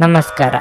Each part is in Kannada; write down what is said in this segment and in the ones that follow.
ನಮಸ್ಕಾರ.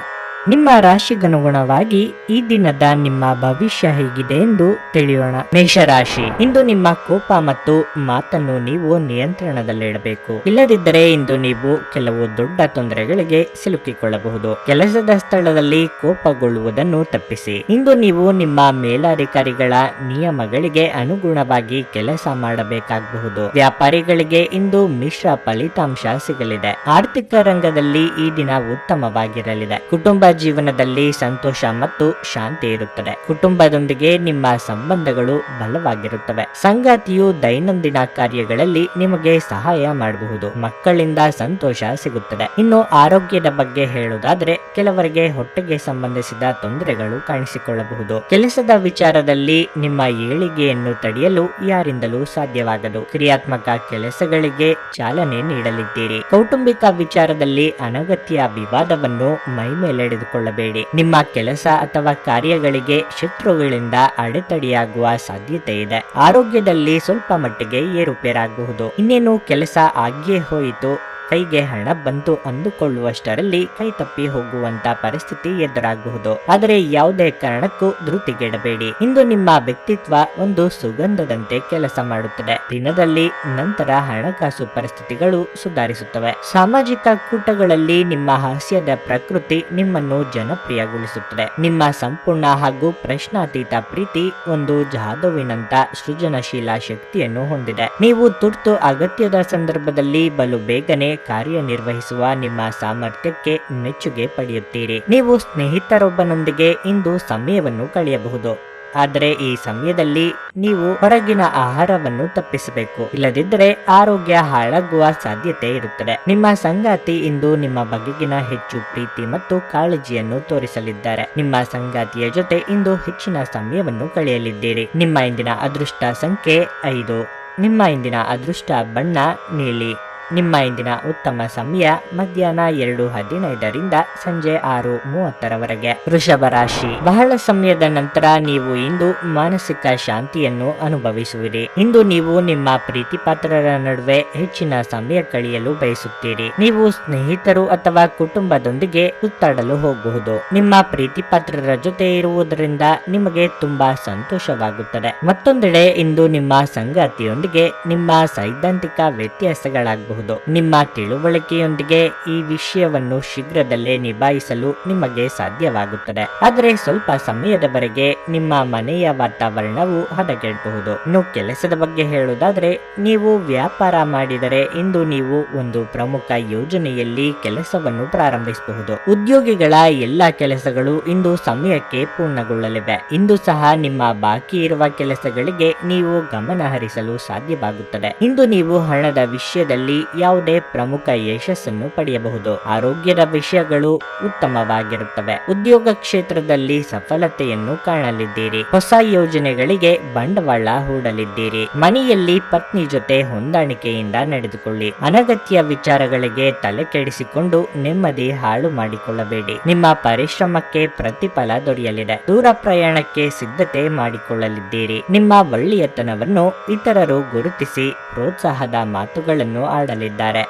ನಿಮ್ಮ ರಾಶಿಗನುಗುಣವಾಗಿ ಈ ದಿನದ ನಿಮ್ಮ ಭವಿಷ್ಯ ಹೇಗಿದೆ ಎಂದು ತಿಳಿಯೋಣ. ಮೇಷರಾಶಿ, ಇಂದು ನಿಮ್ಮ ಕೋಪ ಮತ್ತು ಮಾತನ್ನು ನೀವು ನಿಯಂತ್ರಣದಲ್ಲಿಡಬೇಕು. ಇಲ್ಲದಿದ್ದರೆ ಇಂದು ನೀವು ಕೆಲವು ದೊಡ್ಡ ತೊಂದರೆಗಳಿಗೆ ಸಿಲುಕಿಕೊಳ್ಳಬಹುದು. ಕೆಲಸದ ಸ್ಥಳದಲ್ಲಿ ಕೋಪಗೊಳ್ಳುವುದನ್ನು ತಪ್ಪಿಸಿ. ಇಂದು ನೀವು ನಿಮ್ಮ ಮೇಲಾಧಿಕಾರಿಗಳ ನಿಯಮಗಳಿಗೆ ಅನುಗುಣವಾಗಿ ಕೆಲಸ ಮಾಡಬೇಕಾಗಬಹುದು. ವ್ಯಾಪಾರಿಗಳಿಗೆ ಇಂದು ಮಿಶ್ರ ಫಲಿತಾಂಶ ಸಿಗಲಿದೆ. ಆರ್ಥಿಕ ರಂಗದಲ್ಲಿ ಈ ದಿನ ಉತ್ತಮವಾಗಿರಲಿದೆ. ಕುಟುಂಬ ಜೀವನದಲ್ಲಿ ಸಂತೋಷ ಮತ್ತು ಶಾಂತಿ ಇರುತ್ತದೆ. ಕುಟುಂಬದೊಂದಿಗೆ ನಿಮ್ಮ ಸಂಬಂಧಗಳು ಬಲವಾಗಿರುತ್ತವೆ. ಸಂಗಾತಿಯು ದೈನಂದಿನ ಕಾರ್ಯಗಳಲ್ಲಿ ನಿಮಗೆ ಸಹಾಯ ಮಾಡಬಹುದು. ಮಕ್ಕಳಿಂದ ಸಂತೋಷ ಸಿಗುತ್ತದೆ. ಇನ್ನು ಆರೋಗ್ಯದ ಬಗ್ಗೆ ಹೇಳುವುದಾದ್ರೆ, ಕೆಲವರಿಗೆ ಹೊಟ್ಟೆಗೆ ಸಂಬಂಧಿಸಿದ ತೊಂದರೆಗಳು ಕಾಣಿಸಿಕೊಳ್ಳಬಹುದು. ಕೆಲಸದ ವಿಚಾರದಲ್ಲಿ ನಿಮ್ಮ ಏಳಿಗೆಯನ್ನು ತಡೆಯಲು ಯಾರಿಂದಲೂ ಸಾಧ್ಯವಾಗದು. ಕ್ರಿಯಾತ್ಮಕ ಕೆಲಸಗಳಿಗೆ ಚಾಲನೆ ನೀಡಲಿದ್ದೀರಿ. ಕೌಟುಂಬಿಕ ವಿಚಾರದಲ್ಲಿ ಅನಗತ್ಯ ವಿವಾದವನ್ನು ಮೈಮೇಲೆಳೆದುಕೊಳ್ಳಬೇಡಿ ನಿಮ್ಮ ಕೆಲಸ ಅಥವಾ ಕಾರ್ಯಗಳಿಗೆ ಶತ್ರುಗಳಿಂದ ಅಡೆತಡೆಯಾಗುವ ಸಾಧ್ಯತೆ ಇದೆ. ಆರೋಗ್ಯದಲ್ಲಿ ಸ್ವಲ್ಪ ಮಟ್ಟಿಗೆ ಏರುಪೇರಾಗಬಹುದು ಇನ್ನೇನು ಕೆಲಸ ಆಗಿಯೇ ಹೋಯಿತು ಕೈಗೆ ಹಣ ಬಂತು ಅಂದುಕೊಳ್ಳುವಷ್ಟರಲ್ಲಿ ಕೈ ತಪ್ಪಿ ಹೋಗುವಂತ ಪರಿಸ್ಥಿತಿ ಎದುರಾಗಬಹುದು ಆದರೆ ಯಾವುದೇ ಕಾರಣಕ್ಕೂ ಧೃತಿಗೆಡಬೇಡಿ. ಇಂದು ನಿಮ್ಮ ವ್ಯಕ್ತಿತ್ವ ಒಂದು ಸುಗಂಧದಂತೆ ಕೆಲಸ ಮಾಡುತ್ತದೆ. ದಿನದಲ್ಲಿ ನಂತರ ಹಣಕಾಸು ಪರಿಸ್ಥಿತಿಗಳು ಸುಧಾರಿಸುತ್ತವೆ. ಸಾಮಾಜಿಕ ಕೂಟಗಳಲ್ಲಿ ನಿಮ್ಮ ಹಾಸ್ಯದ ಪ್ರಕೃತಿ ನಿಮ್ಮನ್ನು ಜನಪ್ರಿಯಗೊಳಿಸುತ್ತದೆ. ನಿಮ್ಮ ಸಂಪೂರ್ಣ ಹಾಗೂ ಪ್ರಶ್ನಾತೀತ ಪ್ರೀತಿ ಒಂದು ಜಾದವಿನಂತ ಸೃಜನಶೀಲ ಶಕ್ತಿಯನ್ನು ಹೊಂದಿದೆ. ನೀವು ತುರ್ತು ಅಗತ್ಯದ ಸಂದರ್ಭದಲ್ಲಿ ಬಲು ಬೇಗನೆ ಕಾರ್ಯನಿರ್ವಹಿಸುವ ನಿಮ್ಮ ಸಾಮರ್ಥ್ಯಕ್ಕೆ ಮೆಚ್ಚುಗೆ ಪಡೆಯುತ್ತೀರಿ. ನೀವು ಸ್ನೇಹಿತರೊಬ್ಬನೊಂದಿಗೆ ಇಂದು ಸಮಯವನ್ನು ಕಳೆಯಬಹುದು. ಆದರೆ ಈ ಸಮಯದಲ್ಲಿ ನೀವು ಹೊರಗಿನ ಆಹಾರವನ್ನು ತಪ್ಪಿಸಬೇಕು. ಇಲ್ಲದಿದ್ದರೆ ಆರೋಗ್ಯ ಹಾಳಾಗುವ ಸಾಧ್ಯತೆ ಇರುತ್ತದೆ. ನಿಮ್ಮ ಸಂಗಾತಿ ಇಂದು ನಿಮ್ಮ ಬಗೆಗಿನ ಹೆಚ್ಚು ಪ್ರೀತಿ ಮತ್ತು ಕಾಳಜಿಯನ್ನು ತೋರಿಸಲಿದ್ದಾರೆ. ನಿಮ್ಮ ಸಂಗಾತಿಯ ಜೊತೆ ಇಂದು ಹೆಚ್ಚಿನ ಸಮಯವನ್ನು ಕಳೆಯಲಿದ್ದೀರಿ. ನಿಮ್ಮ ಇಂದಿನ ಅದೃಷ್ಟ ಸಂಖ್ಯೆ ಐದು. ನಿಮ್ಮ ಇಂದಿನ ಅದೃಷ್ಟ ಬಣ್ಣ ನೀಲಿ. ನಿಮ್ಮ ಇಂದಿನ ಉತ್ತಮ ಸಮಯ ಮಧ್ಯಾಹ್ನ ಎರಡು ಹದಿನೈದರಿಂದ ಸಂಜೆ ಆರು ಮೂವತ್ತರವರೆಗೆ. ವೃಷಭ ರಾಶಿ. ಬಹಳ ಸಮಯದ ನಂತರ ನೀವು ಇಂದು ಮಾನಸಿಕ ಶಾಂತಿಯನ್ನು ಅನುಭವಿಸುವಿರಿ. ಇಂದು ನೀವು ನಿಮ್ಮ ಪ್ರೀತಿಪಾತ್ರರ ನಡುವೆ ಹೆಚ್ಚಿನ ಸಮಯ ಕಳೆಯಲು ಬಯಸುತ್ತೀರಿ. ನೀವು ಸ್ನೇಹಿತರು ಅಥವಾ ಕುಟುಂಬದೊಂದಿಗೆ ಸುತ್ತಾಡಲು ಹೋಗಬಹುದು ನಿಮ್ಮ ಪ್ರೀತಿಪಾತ್ರರ ಜೊತೆ ಇರುವುದರಿಂದ ನಿಮಗೆ ತುಂಬಾ ಸಂತೋಷವಾಗುತ್ತದೆ. ಮತ್ತೊಂದೆಡೆ ಇಂದು ನಿಮ್ಮ ಸಂಗಾತಿಯೊಂದಿಗೆ ನಿಮ್ಮ ಸೈದ್ಧಾಂತಿಕ ವ್ಯತ್ಯಾಸಗಳಾಗಬಹುದು. ನಿಮ್ಮ ತಿಳುವಳಿಕೆಯೊಂದಿಗೆ ಈ ವಿಷಯವನ್ನು ಶೀಘ್ರದಲ್ಲೇ ನಿಭಾಯಿಸಲು ನಿಮಗೆ ಸಾಧ್ಯವಾಗುತ್ತದೆ. ಆದರೆ ಸ್ವಲ್ಪ ಸಮಯದವರೆಗೆ ನಿಮ್ಮ ಮನೆಯ ವಾತಾವರಣವು ಹದಗೆಡಬಹುದು. ಇನ್ನು ಕೆಲಸದ ಬಗ್ಗೆ ಹೇಳುವುದಾದ್ರೆ, ನೀವು ವ್ಯಾಪಾರ ಮಾಡಿದರೆ ಇಂದು ನೀವು ಒಂದು ಪ್ರಮುಖ ಯೋಜನೆಯಲ್ಲಿ ಕೆಲಸವನ್ನು ಪ್ರಾರಂಭಿಸಬಹುದು. ಉದ್ಯೋಗಿಗಳ ಎಲ್ಲಾ ಕೆಲಸಗಳು ಇಂದು ಸಮಯಕ್ಕೆ ಪೂರ್ಣಗೊಳ್ಳಲಿವೆ. ಇಂದು ಸಹ ನಿಮ್ಮ ಬಾಕಿ ಇರುವ ಕೆಲಸಗಳಿಗೆ ನೀವು ಗಮನ ಹರಿಸಲು ಸಾಧ್ಯವಾಗುತ್ತದೆ. ಇಂದು ನೀವು ಹಣದ ವಿಷಯದಲ್ಲಿ ಯಾವುದೇ ಪ್ರಮುಖ ಯಶಸ್ಸನ್ನು ಪಡೆಯಬಹುದು. ಆರೋಗ್ಯದ ವಿಷಯಗಳು ಉತ್ತಮವಾಗಿರುತ್ತವೆ. ಉದ್ಯೋಗ ಕ್ಷೇತ್ರದಲ್ಲಿ ಸಫಲತೆಯನ್ನು ಕಾಣಲಿದ್ದೀರಿ. ಹೊಸ ಯೋಜನೆಗಳಿಗೆ ಬಂಡವಾಳ ಹೂಡಲಿದ್ದೀರಿ. ಮನೆಯಲ್ಲಿ ಪತ್ನಿ ಜೊತೆ ಹೊಂದಾಣಿಕೆಯಿಂದ ನಡೆದುಕೊಳ್ಳಿ. ಅನಗತ್ಯ ವಿಚಾರಗಳಿಗೆ ತಲೆ ಕೆಡಿಸಿಕೊಂಡು ನೆಮ್ಮದಿ ಹಾಳು ಮಾಡಿಕೊಳ್ಳಬೇಡಿ. ನಿಮ್ಮ ಪರಿಶ್ರಮಕ್ಕೆ ಪ್ರತಿಫಲ ದೊರೆಯಲಿದೆ. ದೂರ ಪ್ರಯಾಣಕ್ಕೆ ಸಿದ್ಧತೆ ಮಾಡಿಕೊಳ್ಳಲಿದ್ದೀರಿ. ನಿಮ್ಮ ಒಳ್ಳೆಯತನವನ್ನು ಇತರರು ಗುರುತಿಸಿ, ಪ್ರೋತ್ಸಾಹದ ಮಾತುಗಳನ್ನು ಆಡಲಿದ್ದಾರೆ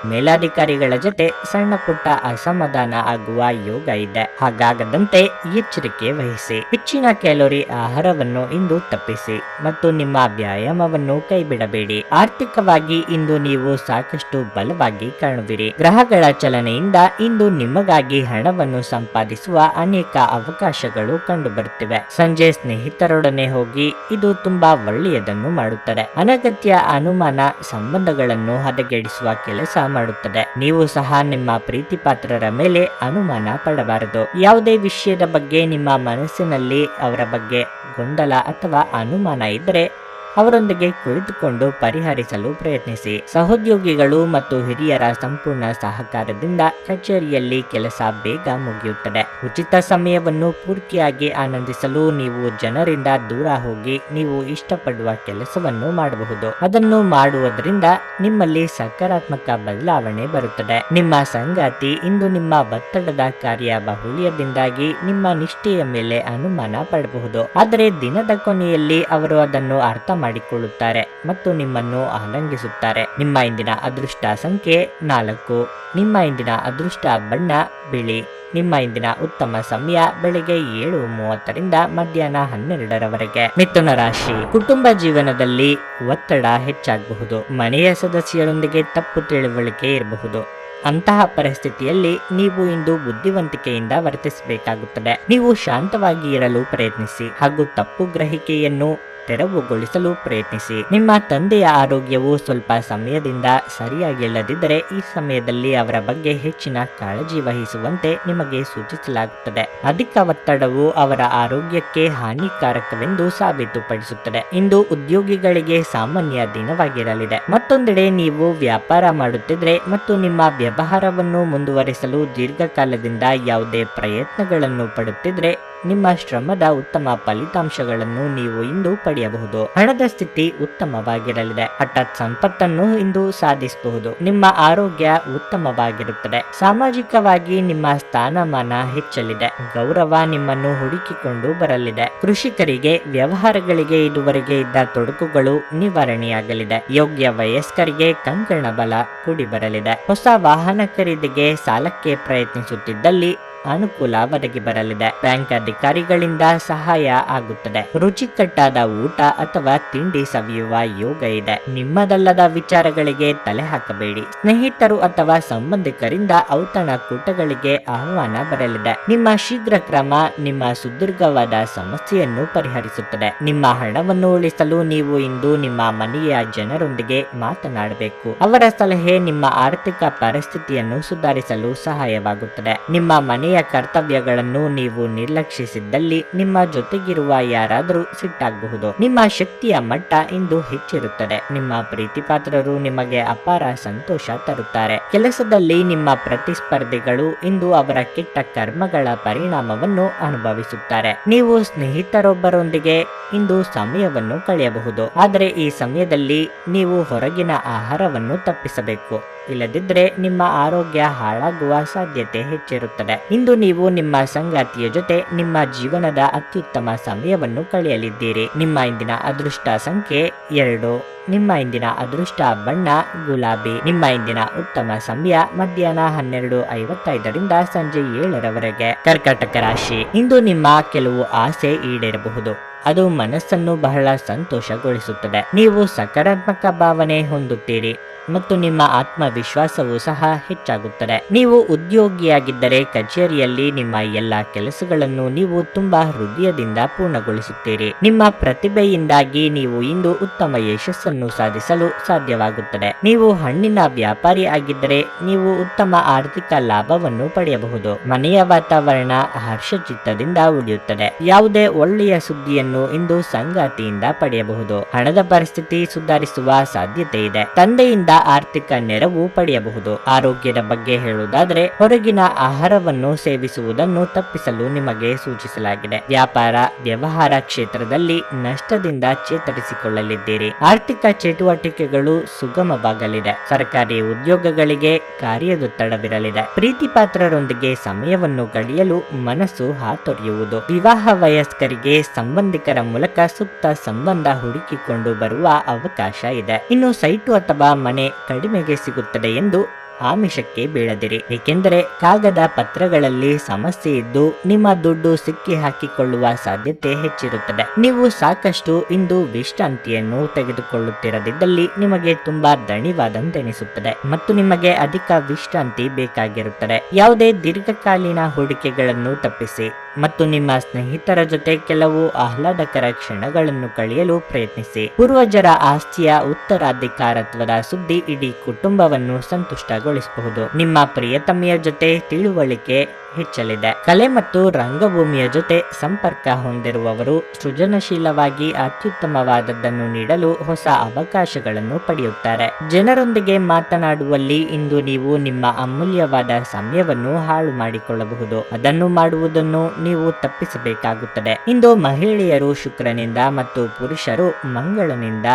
ಮೇಲಾಧಿಕಾರಿಗಳ ಜೊತೆ ಸಣ್ಣ ಪುಟ್ಟ ಅಸಮಾಧಾನ ಆಗುವ ಯೋಗ ಇದೆ. ಹಾಗಾಗದಂತೆ ಎಚ್ಚರಿಕೆ ವಹಿಸಿ. ಹೆಚ್ಚಿನ ಕ್ಯಾಲೋರಿ ಆಹಾರವನ್ನು ಇಂದು ತಪ್ಪಿಸಿ ಮತ್ತು ನಿಮ್ಮ ವ್ಯಾಯಾಮವನ್ನು ಕೈಬಿಡಬೇಡಿ. ಆರ್ಥಿಕವಾಗಿ ಇಂದು ನೀವು ಸಾಕಷ್ಟು ಬಲವಾಗಿ ಕಾಣುವಿರಿ. ಗ್ರಹಗಳ ಚಲನೆಯಿಂದ ಇಂದು ನಿಮಗಾಗಿ ಹಣವನ್ನು ಸಂಪಾದಿಸುವ ಅನೇಕ ಅವಕಾಶಗಳು ಕಂಡುಬರುತ್ತಿವೆ. ಸಂಜೆ ಸ್ನೇಹಿತರೊಡನೆ ಹೋಗಿ ಇದು ತುಂಬಾ ಒಳ್ಳೆಯದನ್ನು ಮಾಡುತ್ತದೆ. ಅನಗತ್ಯ ಅನುಮಾನ ಸಂಬಂಧಗಳನ್ನು ಹದಗೆಡಿಸುವ ಕೆಲಸ ಮಾಡುತ್ತದೆ. ನೀವು ಸಹ ನಿಮ್ಮ ಪ್ರೀತಿ ಪಾತ್ರರ ಮೇಲೆ ಅನುಮಾನ ಪಡಬಾರದು. ಯಾವುದೇ ವಿಷಯದ ಬಗ್ಗೆ ನಿಮ್ಮ ಮನಸ್ಸಿನಲ್ಲಿ ಅವರ ಬಗ್ಗೆ ಗೊಂದಲ ಅಥವಾ ಅನುಮಾನ ಇದ್ದರೆ ಅವರೊಂದಿಗೆ ಕುಳಿತುಕೊಂಡು ಪರಿಹರಿಸಲು ಪ್ರಯತ್ನಿಸಿ. ಸಹೋದ್ಯೋಗಿಗಳು ಮತ್ತು ಹಿರಿಯರ ಸಂಪೂರ್ಣ ಸಹಕಾರದಿಂದ ಕಚೇರಿಯಲ್ಲಿ ಕೆಲಸ ಬೇಗ ಮುಗಿಯುತ್ತದೆ. ಉಚಿತ ಸಮಯವನ್ನು ಪೂರ್ತಿಯಾಗಿ ಆನಂದಿಸಲು ನೀವು ಜನರಿಂದ ದೂರ ಹೋಗಿ ನೀವು ಇಷ್ಟಪಡುವ ಕೆಲಸವನ್ನು ಮಾಡಬಹುದು. ಅದನ್ನು ಮಾಡುವುದರಿಂದ ನಿಮ್ಮಲ್ಲಿ ಸಕಾರಾತ್ಮಕ ಬದಲಾವಣೆ ಬರುತ್ತದೆ. ನಿಮ್ಮ ಸಂಗಾತಿ ಇಂದು ನಿಮ್ಮ ಒತ್ತಡದ ಕಾರ್ಯ ಬಾಹುಳ್ಯದಿಂದಾಗಿ ನಿಮ್ಮ ನಿಷ್ಠೆಯ ಮೇಲೆ ಅನುಮಾನ ಪಡಬಹುದು. ಆದರೆ ದಿನದ ಕೊನೆಯಲ್ಲಿ ಅವರು ಅದನ್ನು ಅರ್ಥ ಮಾಡಿಕೊಳ್ಳುತ್ತಾರೆ ಮತ್ತು ನಿಮ್ಮನ್ನು ಆನಂದಿಸುತ್ತಾರೆ. ನಿಮ್ಮ ಇಂದಿನ ಅದೃಷ್ಟ ಸಂಖ್ಯೆ ನಾಲ್ಕು. ನಿಮ್ಮ ಇಂದಿನ ಅದೃಷ್ಟ ಬಣ್ಣ ಬಿಳಿ. ನಿಮ್ಮ ಇಂದಿನ ಉತ್ತಮ ಸಮಯ ಬೆಳಿಗ್ಗೆ ಏಳು ಮೂವತ್ತರಿಂದ ಮಧ್ಯಾಹ್ನ ಹನ್ನೆರಡರವರೆಗೆ. ಮಿಥುನ ರಾಶಿ. ಕುಟುಂಬ ಜೀವನದಲ್ಲಿ ಒತ್ತಡ ಹೆಚ್ಚಾಗಬಹುದು. ಮನೆಯ ಸದಸ್ಯರೊಂದಿಗೆ ತಪ್ಪು ತಿಳುವಳಿಕೆ ಇರಬಹುದು. ಅಂತಹ ಪರಿಸ್ಥಿತಿಯಲ್ಲಿ ನೀವು ಇಂದು ಬುದ್ಧಿವಂತಿಕೆಯಿಂದ ವರ್ತಿಸಬೇಕಾಗುತ್ತದೆ. ನೀವು ಶಾಂತವಾಗಿ ಇರಲು ಪ್ರಯತ್ನಿಸಿ. ಹಾಗೂ ತಪ್ಪು ಗ್ರಹಿಕೆಯನ್ನು ತೆರವುಗೊಳಿಸಲು ಪ್ರಯತ್ನಿಸಿ. ನಿಮ್ಮ ತಂದೆಯ ಆರೋಗ್ಯವು ಸ್ವಲ್ಪ ಸಮಯದಿಂದ ಸರಿಯಾಗಿಲ್ಲದಿದ್ದರೆ ಈ ಸಮಯದಲ್ಲಿ ಅವರ ಬಗ್ಗೆ ಹೆಚ್ಚಿನ ಕಾಳಜಿ ವಹಿಸುವಂತೆ ನಿಮಗೆ ಸೂಚಿಸಲಾಗುತ್ತದೆ. ಅಧಿಕ ಒತ್ತಡವು ಅವರ ಆರೋಗ್ಯಕ್ಕೆ ಹಾನಿಕಾರಕವೆಂದು ಸಾಬೀತುಪಡಿಸುತ್ತದೆ. ಇಂದು ಉದ್ಯೋಗಿಗಳಿಗೆ ಸಾಮಾನ್ಯ ದಿನವಾಗಿರಲಿದೆ. ಮತ್ತೊಂದೆಡೆ ನೀವು ವ್ಯಾಪಾರ ಮಾಡುತ್ತಿದ್ರೆ ಮತ್ತು ನಿಮ್ಮ ವ್ಯವಹಾರವನ್ನು ಮುಂದುವರಿಸಲು ದೀರ್ಘಕಾಲದಿಂದ ಯಾವುದೇ ಪ್ರಯತ್ನಗಳನ್ನು ಪಡುತ್ತಿದ್ರೆ ನಿಮ್ಮ ಶ್ರಮದ ಉತ್ತಮ ಫಲಿತಾಂಶಗಳನ್ನು ನೀವು ಇಂದು ಪಡೆಯಬಹುದು. ಹಣದ ಸ್ಥಿತಿ ಉತ್ತಮವಾಗಿರಲಿದೆ. ಹಠಾತ್ ಸಂಪತ್ತನ್ನು ಇಂದು ಸಾಧಿಸಬಹುದು. ನಿಮ್ಮ ಆರೋಗ್ಯ ಉತ್ತಮವಾಗಿರುತ್ತದೆ. ಸಾಮಾಜಿಕವಾಗಿ ನಿಮ್ಮ ಸ್ಥಾನಮಾನ ಹೆಚ್ಚಲಿದೆ. ಗೌರವ ನಿಮ್ಮನ್ನು ಹುಡುಕಿಕೊಂಡು ಬರಲಿದೆ. ಕೃಷಿಕರಿಗೆ, ವ್ಯವಹಾರಗಳಿಗೆ ಇದುವರೆಗೆ ಇದ್ದ ತೊಡಕುಗಳು ನಿವಾರಣೆಯಾಗಲಿದೆ. ಯೋಗ್ಯ ವಯಸ್ಕರಿಗೆ ಕಂಕಣ ಬಲ ಕೂಡಿ ಬರಲಿದೆ ಹೊಸ ವಾಹನ ಖರೀದಿಗೆ ಸಾಲಕ್ಕೆ ಪ್ರಯತ್ನಿಸುತ್ತಿದ್ದಲ್ಲಿ ಅನುಕೂಲ ಒದಗಿ ಬರಲಿದೆ. ಬ್ಯಾಂಕ್ ಅಧಿಕಾರಿಗಳಿಂದ ಸಹಾಯ ಆಗುತ್ತದೆ. ರುಚಿಕಟ್ಟಾದ ಊಟ ಅಥವಾ ತಿಂಡಿ ಸವಿಯುವ ಯೋಗ ಇದೆ. ನಿಮ್ಮದಲ್ಲದ ವಿಚಾರಗಳಿಗೆ ತಲೆ ಹಾಕಬೇಡಿ. ಸ್ನೇಹಿತರು ಅಥವಾ ಸಂಬಂಧಿಕರಿಂದ ಔತಣ ಕೂಟಗಳಿಗೆ ಆಹ್ವಾನ ಬರಲಿದೆ. ನಿಮ್ಮ ಶೀಘ್ರ ಕ್ರಮ ನಿಮ್ಮ ಸುದೀರ್ಘವಾದ ಸಮಸ್ಯೆಯನ್ನು ಪರಿಹರಿಸುತ್ತದೆ. ನಿಮ್ಮ ಹಣವನ್ನು ಉಳಿಸಲು ನೀವು ಇಂದು ನಿಮ್ಮ ಮನೆಯ ಜನರೊಂದಿಗೆ ಮಾತನಾಡಬೇಕು. ಅವರ ಸಲಹೆ ನಿಮ್ಮ ಆರ್ಥಿಕ ಪರಿಸ್ಥಿತಿಯನ್ನು ಸುಧಾರಿಸಲು ಸಹಾಯವಾಗುತ್ತದೆ. ನಿಮ್ಮ ಮನೆಯ ಕರ್ತವ್ಯಗಳನ್ನು ನೀವು ನಿರ್ಲಕ್ಷಿಸಿದ್ದಲ್ಲಿ ನಿಮ್ಮ ಜೊತೆಗಿರುವ ಯಾರಾದರೂ ಸಿಟ್ಟಾಗಬಹುದು. ನಿಮ್ಮ ಶಕ್ತಿಯ ಮಟ್ಟ ಇಂದು ಹೆಚ್ಚಿರುತ್ತದೆ. ನಿಮ್ಮ ಪ್ರೀತಿಪಾತ್ರರು ನಿಮಗೆ ಅಪಾರ ಸಂತೋಷ ತರುತ್ತಾರೆ. ಕೆಲಸದಲ್ಲಿ ನಿಮ್ಮ ಪ್ರತಿಸ್ಪರ್ಧಿಗಳು ಇಂದು ಅವರ ಕೆಟ್ಟ ಕರ್ಮಗಳ ಪರಿಣಾಮವನ್ನು ಅನುಭವಿಸುತ್ತಾರೆ. ನೀವು ಸ್ನೇಹಿತರೊಬ್ಬರೊಂದಿಗೆ ಇಂದು ಸಮಯವನ್ನು ಕಳೆಯಬಹುದು. ಆದರೆ ಈ ಸಮಯದಲ್ಲಿ ನೀವು ಹೊರಗಿನ ಆಹಾರವನ್ನು ತಪ್ಪಿಸಬೇಕು. ಇಲ್ಲದಿದ್ದರೆ ನಿಮ್ಮ ಆರೋಗ್ಯ ಹಾಳಾಗುವ ಸಾಧ್ಯತೆ ಹೆಚ್ಚಿರುತ್ತದೆ. ಇಂದು ನೀವು ನಿಮ್ಮ ಸಂಗಾತಿಯ ಜೊತೆ ನಿಮ್ಮ ಜೀವನದ ಅತ್ಯುತ್ತಮ ಸಮಯವನ್ನು ಕಳೆಯಲಿದ್ದೀರಿ. ನಿಮ್ಮ ಇಂದಿನ ಅದೃಷ್ಟ ಸಂಖ್ಯೆ ಎರಡು. ನಿಮ್ಮ ಇಂದಿನ ಅದೃಷ್ಟ ಬಣ್ಣ ಗುಲಾಬಿ. ನಿಮ್ಮ ಇಂದಿನ ಉತ್ತಮ ಸಮಯ ಮಧ್ಯಾಹ್ನ ಹನ್ನೆರಡು ಐವತ್ತೈದರಿಂದ ಸಂಜೆ ಏಳರವರೆಗೆ. ಕರ್ಕಾಟಕ ರಾಶಿ. ಇಂದು ನಿಮ್ಮ ಕೆಲವು ಆಸೆ ಈಡೇರಬಹುದು. ಅದು ಮನಸ್ಸನ್ನು ಬಹಳ ಸಂತೋಷಗೊಳಿಸುತ್ತದೆ. ನೀವು ಸಕಾರಾತ್ಮಕ ಭಾವನೆ ಹೊಂದುತ್ತೀರಿ. ಮತ್ತು ನಿಮ್ಮ ಆತ್ಮವಿಶ್ವಾಸವೂ ಸಹ ಹೆಚ್ಚಾಗುತ್ತದೆ. ನೀವು ಉದ್ಯೋಗಿಯಾಗಿದ್ದರೆ ಕಚೇರಿಯಲ್ಲಿ ನಿಮ್ಮ ಎಲ್ಲ ಕೆಲಸಗಳನ್ನು ನೀವು ತುಂಬಾ ಹೃದಯದಿಂದ ಪೂರ್ಣಗೊಳಿಸುತ್ತೀರಿ. ನಿಮ್ಮ ಪ್ರತಿಭೆಯಿಂದಾಗಿ ನೀವು ಇಂದು ಉತ್ತಮ ಯಶಸ್ಸನ್ನು ಸಾಧಿಸಲು ಸಾಧ್ಯವಾಗುತ್ತದೆ. ನೀವು ಹಣ್ಣಿನ ವ್ಯಾಪಾರಿ ಆಗಿದ್ದರೆ ನೀವು ಉತ್ತಮ ಆರ್ಥಿಕ ಲಾಭವನ್ನು ಪಡೆಯಬಹುದು. ಮನೆಯ ವಾತಾವರಣ ಹರ್ಷಚಿತ್ತದಿಂದ ಉಳಿಯುತ್ತದೆ. ಯಾವುದೇ ಒಳ್ಳೆಯ ಸುದ್ದಿಯನ್ನು ಇಂದು ಸಂಗಾತಿಯಿಂದ ಪಡೆಯಬಹುದು. ಹಣದ ಪರಿಸ್ಥಿತಿ ಸುಧಾರಿಸುವ ಸಾಧ್ಯತೆ ಇದೆ. ತಂದೆಯಿಂದ ಆರ್ಥಿಕ ನೆರವು ಪಡೆಯಬಹುದು. ಆರೋಗ್ಯದ ಬಗ್ಗೆ ಹೇಳುವುದಾದರೆ, ಹೊರಗಿನ ಆಹಾರವನ್ನು ಸೇವಿಸುವುದನ್ನು ತಪ್ಪಿಸಲು ನಿಮಗೆ ಸೂಚಿಸಲಾಗಿದೆ. ವ್ಯಾಪಾರ, ವ್ಯವಹಾರ ಕ್ಷೇತ್ರದಲ್ಲಿ ನಷ್ಟದಿಂದ ಚೇತರಿಸಿಕೊಳ್ಳಲಿದ್ದೀರಿ. ಆರ್ಥಿಕ ಚಟುವಟಿಕೆಗಳು ಸುಗಮವಾಗಲಿದೆ. ಸರ್ಕಾರಿ ಉದ್ಯೋಗಗಳಿಗೆ ಕಾರ್ಯದೊತ್ತಡವಿರಲಿದೆ. ಪ್ರೀತಿಪಾತ್ರರೊಂದಿಗೆ ಸಮಯವನ್ನು ಕಳೆಯಲು ಮನಸ್ಸು ಹಾತೊರೆಯುವುದು. ವಿವಾಹ ವಯಸ್ಕರಿಗೆ ಸಂಬಂಧಿಕರ ಮೂಲಕ ಸೂಕ್ತ ಸಂಬಂಧ ಹುಡುಕಿಕೊಂಡು ಬರುವ ಅವಕಾಶ ಇದೆ. ಇನ್ನು ಸೈಟು ಅಥವಾ ಮನೆ ಕಡಿಮೆಗೆ ಸಿಗುತ್ತದೆ ಎಂದು ಆಮಿಷಕ್ಕೆ ಬೀಳದಿರಿ. ಏಕೆಂದರೆ ಕಾಗದ ಪತ್ರಗಳಲ್ಲಿ ಸಮಸ್ಯೆ ಇದ್ದು ನಿಮ್ಮ ದುಡ್ಡು ಸಿಕ್ಕಿ ಹಾಕಿಕೊಳ್ಳುವ ಸಾಧ್ಯತೆ ಹೆಚ್ಚಿರುತ್ತದೆ. ನೀವು ಸಾಕಷ್ಟು ಇಂದು ವಿಶ್ರಾಂತಿಯನ್ನು ತೆಗೆದುಕೊಳ್ಳುತ್ತಿರದಿದ್ದಲ್ಲಿ ನಿಮಗೆ ತುಂಬಾ ದಣಿವಾದಂತೆನಿಸುತ್ತದೆ ಮತ್ತು ನಿಮಗೆ ಅಧಿಕ ವಿಶ್ರಾಂತಿ ಬೇಕಾಗಿರುತ್ತದೆ. ಯಾವುದೇ ದೀರ್ಘಕಾಲೀನ ಹೂಡಿಕೆಗಳನ್ನು ತಪ್ಪಿಸಿ ಮತ್ತು ನಿಮ್ಮ ಸ್ನೇಹಿತರ ಜೊತೆ ಕೆಲವು ಆಹ್ಲಾದಕರ ಕ್ಷಣಗಳನ್ನು ಕಳೆಯಲು ಪ್ರಯತ್ನಿಸಿ. ಪೂರ್ವಜರ ಆಸ್ತಿಯ ಉತ್ತರಾಧಿಕಾರತ್ವದ ಸುದ್ದಿ ಇಡೀ ಕುಟುಂಬವನ್ನು ಸಂತುಷ್ಟಗೊಳಿಸಬಹುದು. ನಿಮ್ಮ ಪ್ರಿಯತಮೆಯ ಜೊತೆ ತಿಳುವಳಿಕೆ ಹೆಚ್ಚಲಿದೆ. ಕಲೆ ಮತ್ತು ರಂಗಭೂಮಿಯ ಜೊತೆ ಸಂಪರ್ಕ ಹೊಂದಿರುವವರು ಸೃಜನಶೀಲವಾಗಿ ಅತ್ಯುತ್ತಮವಾದದ್ದನ್ನು ನೀಡಲು ಹೊಸ ಅವಕಾಶಗಳನ್ನು ಪಡೆಯುತ್ತಾರೆ. ಜನರೊಂದಿಗೆ ಮಾತನಾಡುವಲ್ಲಿ ಇಂದು ನೀವು ನಿಮ್ಮ ಅಮೂಲ್ಯವಾದ ಸಮಯವನ್ನು ಹಾಳು ಮಾಡಿಕೊಳ್ಳಬಹುದು. ಅದನ್ನು ಮಾಡುವುದನ್ನು ನೀವು ತಪ್ಪಿಸಬೇಕಾಗುತ್ತದೆ. ಇಂದು ಮಹಿಳೆಯರು ಶುಕ್ರನಿಂದ ಮತ್ತು ಪುರುಷರು ಮಂಗಳನಿಂದ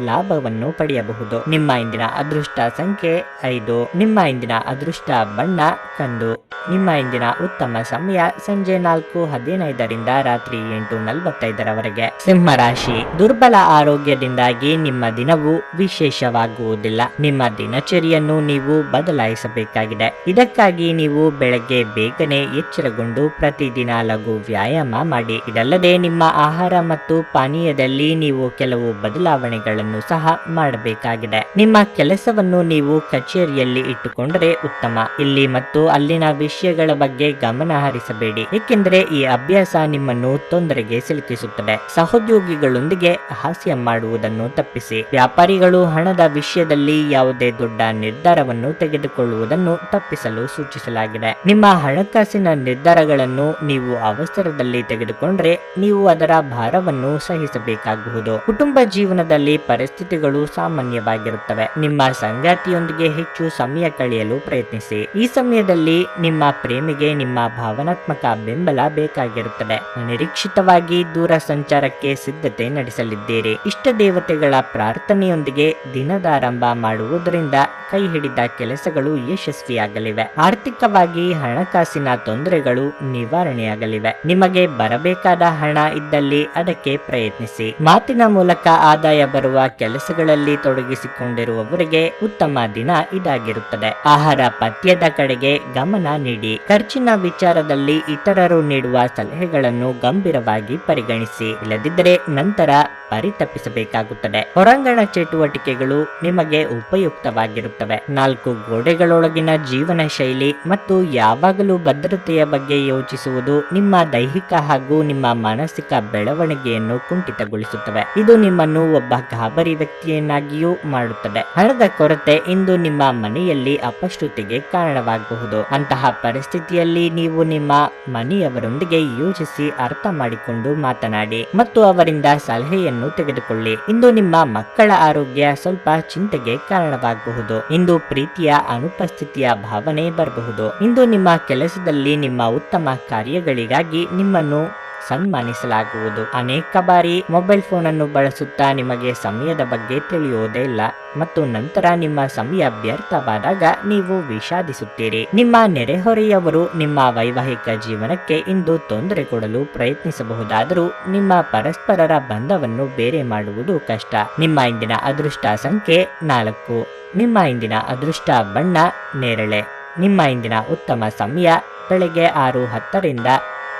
ಲಾಭವನ್ನು ಪಡೆಯಬಹುದು. ನಿಮ್ಮ ಇಂದಿನ ಅದೃಷ್ಟ ಸಂಖ್ಯೆ ಐದು. ನಿಮ್ಮ ಇಂದಿನ ಅದೃಷ್ಟ ಬಣ್ಣ ಕಂದು. ನಿಮ್ಮ ಇಂದಿನ ಉತ್ತಮ ಸಮಯ ಸಂಜೆ ನಾಲ್ಕು ಹದಿನೈದರಿಂದ ರಾತ್ರಿ ಎಂಟು ನಲವತ್ತೈದರವರೆಗೆ. ಸಿಂಹ ರಾಶಿ. ದುರ್ಬಲ ಆರೋಗ್ಯದಿಂದಾಗಿ ನಿಮ್ಮ ದಿನವು ವಿಶೇಷವಾಗುವುದಿಲ್ಲ. ನಿಮ್ಮ ದಿನಚರಿಯನ್ನು ನೀವು ಬದಲಾಯಿಸಬೇಕಾಗಿದೆ. ಇದಕ್ಕಾಗಿ ನೀವು ಬೆಳಗ್ಗೆ ಬೇಗನೆ ಎಚ್ಚರಗೊಂಡು ಪ್ರತಿದಿನ ಲಘು ವ್ಯಾಯಾಮ ಮಾಡಿ. ಇದಲ್ಲದೆ ನಿಮ್ಮ ಆಹಾರ ಮತ್ತು ಪಾನೀಯದಲ್ಲಿ ನೀವು ಕೆಲವು ಬದಲಾವಣೆಗಳನ್ನು ಸಹ ಮಾಡಬೇಕಾಗಿದೆ. ನಿಮ್ಮ ಕೆಲಸವನ್ನು ನೀವು ಕಚೇರಿಯಲ್ಲಿ ಇಟ್ಟುಕೊಂಡರೆ ಉತ್ತಮ. ಇಲ್ಲಿ ಮತ್ತು ಅಲ್ಲಿನ ವಿಷಯಗಳ ಬಗ್ಗೆ ಗಮನ ಹರಿಸಬೇಡಿ. ಏಕೆಂದರೆ ಈ ಅಭ್ಯಾಸ ನಿಮ್ಮನ್ನು ತೊಂದರೆಗೆ ಸಿಲುಕಿಸುತ್ತದೆ. ಸಹೋದ್ಯೋಗಿಗಳೊಂದಿಗೆ ಹಾಸ್ಯ ಮಾಡುವುದನ್ನು ತಪ್ಪಿಸಿ. ವ್ಯಾಪಾರಿಗಳು ಹಣದ ವಿಷಯದಲ್ಲಿ ಯಾವುದೇ ದೊಡ್ಡ ನಿರ್ಧಾರವನ್ನು ತೆಗೆದುಕೊಳ್ಳುವುದನ್ನು ತಪ್ಪಿಸಲು ಸೂಚಿಸಲಾಗಿದೆ. ನಿಮ್ಮ ಹಣಕಾಸಿನ ನಿರ್ಧಾರಗಳನ್ನು ನೀವು ಅವಸರದಲ್ಲಿ ತೆಗೆದುಕೊಂಡ್ರೆ ನೀವು ಅದರ ಭಾರವನ್ನು ಸಹಿಸಬೇಕಾಗುವುದು. ಕುಟುಂಬ ಜೀವನದಲ್ಲಿ ಪರಿಸ್ಥಿತಿಗಳು ಸಾಮಾನ್ಯವಾಗಿರುತ್ತವೆ. ನಿಮ್ಮ ಸಂಗಾತಿಯೊಂದಿಗೆ ಹೆಚ್ಚು ಸಮಯ ಕಳೆಯಲು ಪ್ರಯತ್ನಿಸಿ. ಈ ಸಮಯದಲ್ಲಿ ನಿಮ್ಮ ಪ್ರೇಮಿಗೆ ನಿಮ್ಮ ಭಾವನಾತ್ಮಕ ಬೆಂಬಲ ಬೇಕಾಗಿರುತ್ತದೆ. ನಿರೀಕ್ಷಿತವಾಗಿ ದೂರ ಸಂಚಾರಕ್ಕೆ ಸಿದ್ಧತೆ ನಡೆಸಲಿದ್ದೀರಿ. ಇಷ್ಟ ದೇವತೆಗಳ ಪ್ರಾರ್ಥನೆಯೊಂದಿಗೆ ದಿನದಾರಂಭ ಮಾಡುವುದರಿಂದ ಕೈ ಹಿಡಿದ ಕೆಲಸಗಳು ಯಶಸ್ವಿಯಾಗಲಿವೆ. ಆರ್ಥಿಕವಾಗಿ ಹಣಕಾಸಿನ ತೊಂದರೆಗಳು ನಿವಾರಣೆಯಾಗಲಿವೆ. ನಿಮಗೆ ಬರಬೇಕಾದ ಹಣ ಇದ್ದಲ್ಲಿ ಅದಕ್ಕೆ ಪ್ರಯತ್ನಿಸಿ. ಮಾತಿನ ಮೂಲಕ ಆದಾಯ ಬರುವ ಕೆಲಸಗಳಲ್ಲಿ ತೊಡಗಿಸಿಕೊಂಡಿರುವವರಿಗೆ ಉತ್ತಮ ದಿನ ಇದಾಗಿರುತ್ತದೆ. ಆಹಾರ ಪಥ್ಯದ ಕಡೆಗೆ ಗಮನ ನೀಡಿ. ಖರ್ಚಿನ ವಿಚಾರದಲ್ಲಿ ಇತರರು ನೀಡುವ ಸಲಹೆಗಳನ್ನು ಗಂಭೀರವಾಗಿ ಪರಿಗಣಿಸಿ. ಇಲ್ಲದಿದ್ದರೆ ನಂತರ ಪರಿತಪಿಸಬೇಕಾಗುತ್ತದೆ. ಹೊರಾಂಗಣ ಚಟುವಟಿಕೆಗಳು ನಿಮಗೆ ಉಪಯುಕ್ತವಾಗಿರುತ್ತವೆ. ನಾಲ್ಕು ಗೋಡೆಗಳೊಳಗಿನ ಜೀವನ ಶೈಲಿ ಮತ್ತು ಯಾವಾಗಲೂ ಭದ್ರತೆಯ ಬಗ್ಗೆ ಯೋಚಿಸುವುದು ನಿಮ್ಮ ದೈಹಿಕ ಹಾಗೂ ನಿಮ್ಮ ಮಾನಸಿಕ ಬೆಳವಣಿಗೆಯನ್ನು ಕುಂಠಿತಗೊಳಿಸುತ್ತವೆ. ಇದು ನಿಮ್ಮನ್ನು ಒಬ್ಬ ಗಾಬರಿ ವ್ಯಕ್ತಿಯನ್ನಾಗಿಯೂ ಮಾಡುತ್ತದೆ. ಹಣದ ಕೊರತೆ ಇಂದು ನಿಮ್ಮ ಮನೆಯಲ್ಲಿ ಅಪಶ್ರುತಿಗೆ ಕಾರಣವಾಗಬಹುದು. ಅಂತಹ ಪರಿಸ್ಥಿತಿಯಲ್ಲಿ ನೀವು ನಿಮ್ಮ ಮನೆಯವರೊಂದಿಗೆ ಯೋಚಿಸಿ ಅರ್ಥ ಮಾಡಿಕೊಂಡು ಮಾತನಾಡಿ ಮತ್ತು ಅವರಿಂದ ಸಲಹೆಯನ್ನು ತೆಗೆದುಕೊಳ್ಳಿ. ಇಂದು ನಿಮ್ಮ ಮಕ್ಕಳ ಆರೋಗ್ಯ ಸ್ವಲ್ಪ ಚಿಂತೆಗೆ ಕಾರಣವಾಗಬಹುದು. ಇಂದು ಪ್ರೀತಿಯ ಅನುಪಸ್ಥಿತಿಯ ಭಾವನೆ ಬರಬಹುದು. ಇಂದು ನಿಮ್ಮ ಕೆಲಸದಲ್ಲಿ ನಿಮ್ಮ ಉತ್ತಮ ಕಾರ್ಯಗಳಿಗಾಗಿ ನಿಮ್ಮನ್ನು ಸನ್ಮಾನಿಸಲಾಗುವುದು. ಅನೇಕ ಬಾರಿ ಮೊಬೈಲ್ ಫೋನ್ ಅನ್ನು ಬಳಸುತ್ತಾ ನಿಮಗೆ ಸಮಯದ ಬಗ್ಗೆ ತಿಳಿಯುವುದೇ ಇಲ್ಲ ಮತ್ತು ನಂತರ ನಿಮ್ಮ ಸಮಯ ವ್ಯರ್ಥವಾದಾಗ ನೀವು ವಿಷಾದಿಸುತ್ತೀರಿ. ನಿಮ್ಮ ನೆರೆಹೊರೆಯವರು ನಿಮ್ಮ ವೈವಾಹಿಕ ಜೀವನಕ್ಕೆ ಇಂದು ತೊಂದರೆ ಕೊಡಲು ಪ್ರಯತ್ನಿಸಬಹುದಾದರೂ ನಿಮ್ಮ ಪರಸ್ಪರರ ಬಂಧವನ್ನು ಬೇರೆ ಮಾಡುವುದು ಕಷ್ಟ. ನಿಮ್ಮ ಇಂದಿನ ಅದೃಷ್ಟ ಸಂಖ್ಯೆ ನಾಲ್ಕು. ನಿಮ್ಮ ಇಂದಿನ ಅದೃಷ್ಟ ಬಣ್ಣ ನೇರಳೆ. ನಿಮ್ಮ ಇಂದಿನ ಉತ್ತಮ ಸಮಯ ಬೆಳಗ್ಗೆ ಆರು ಹತ್ತರಿಂದ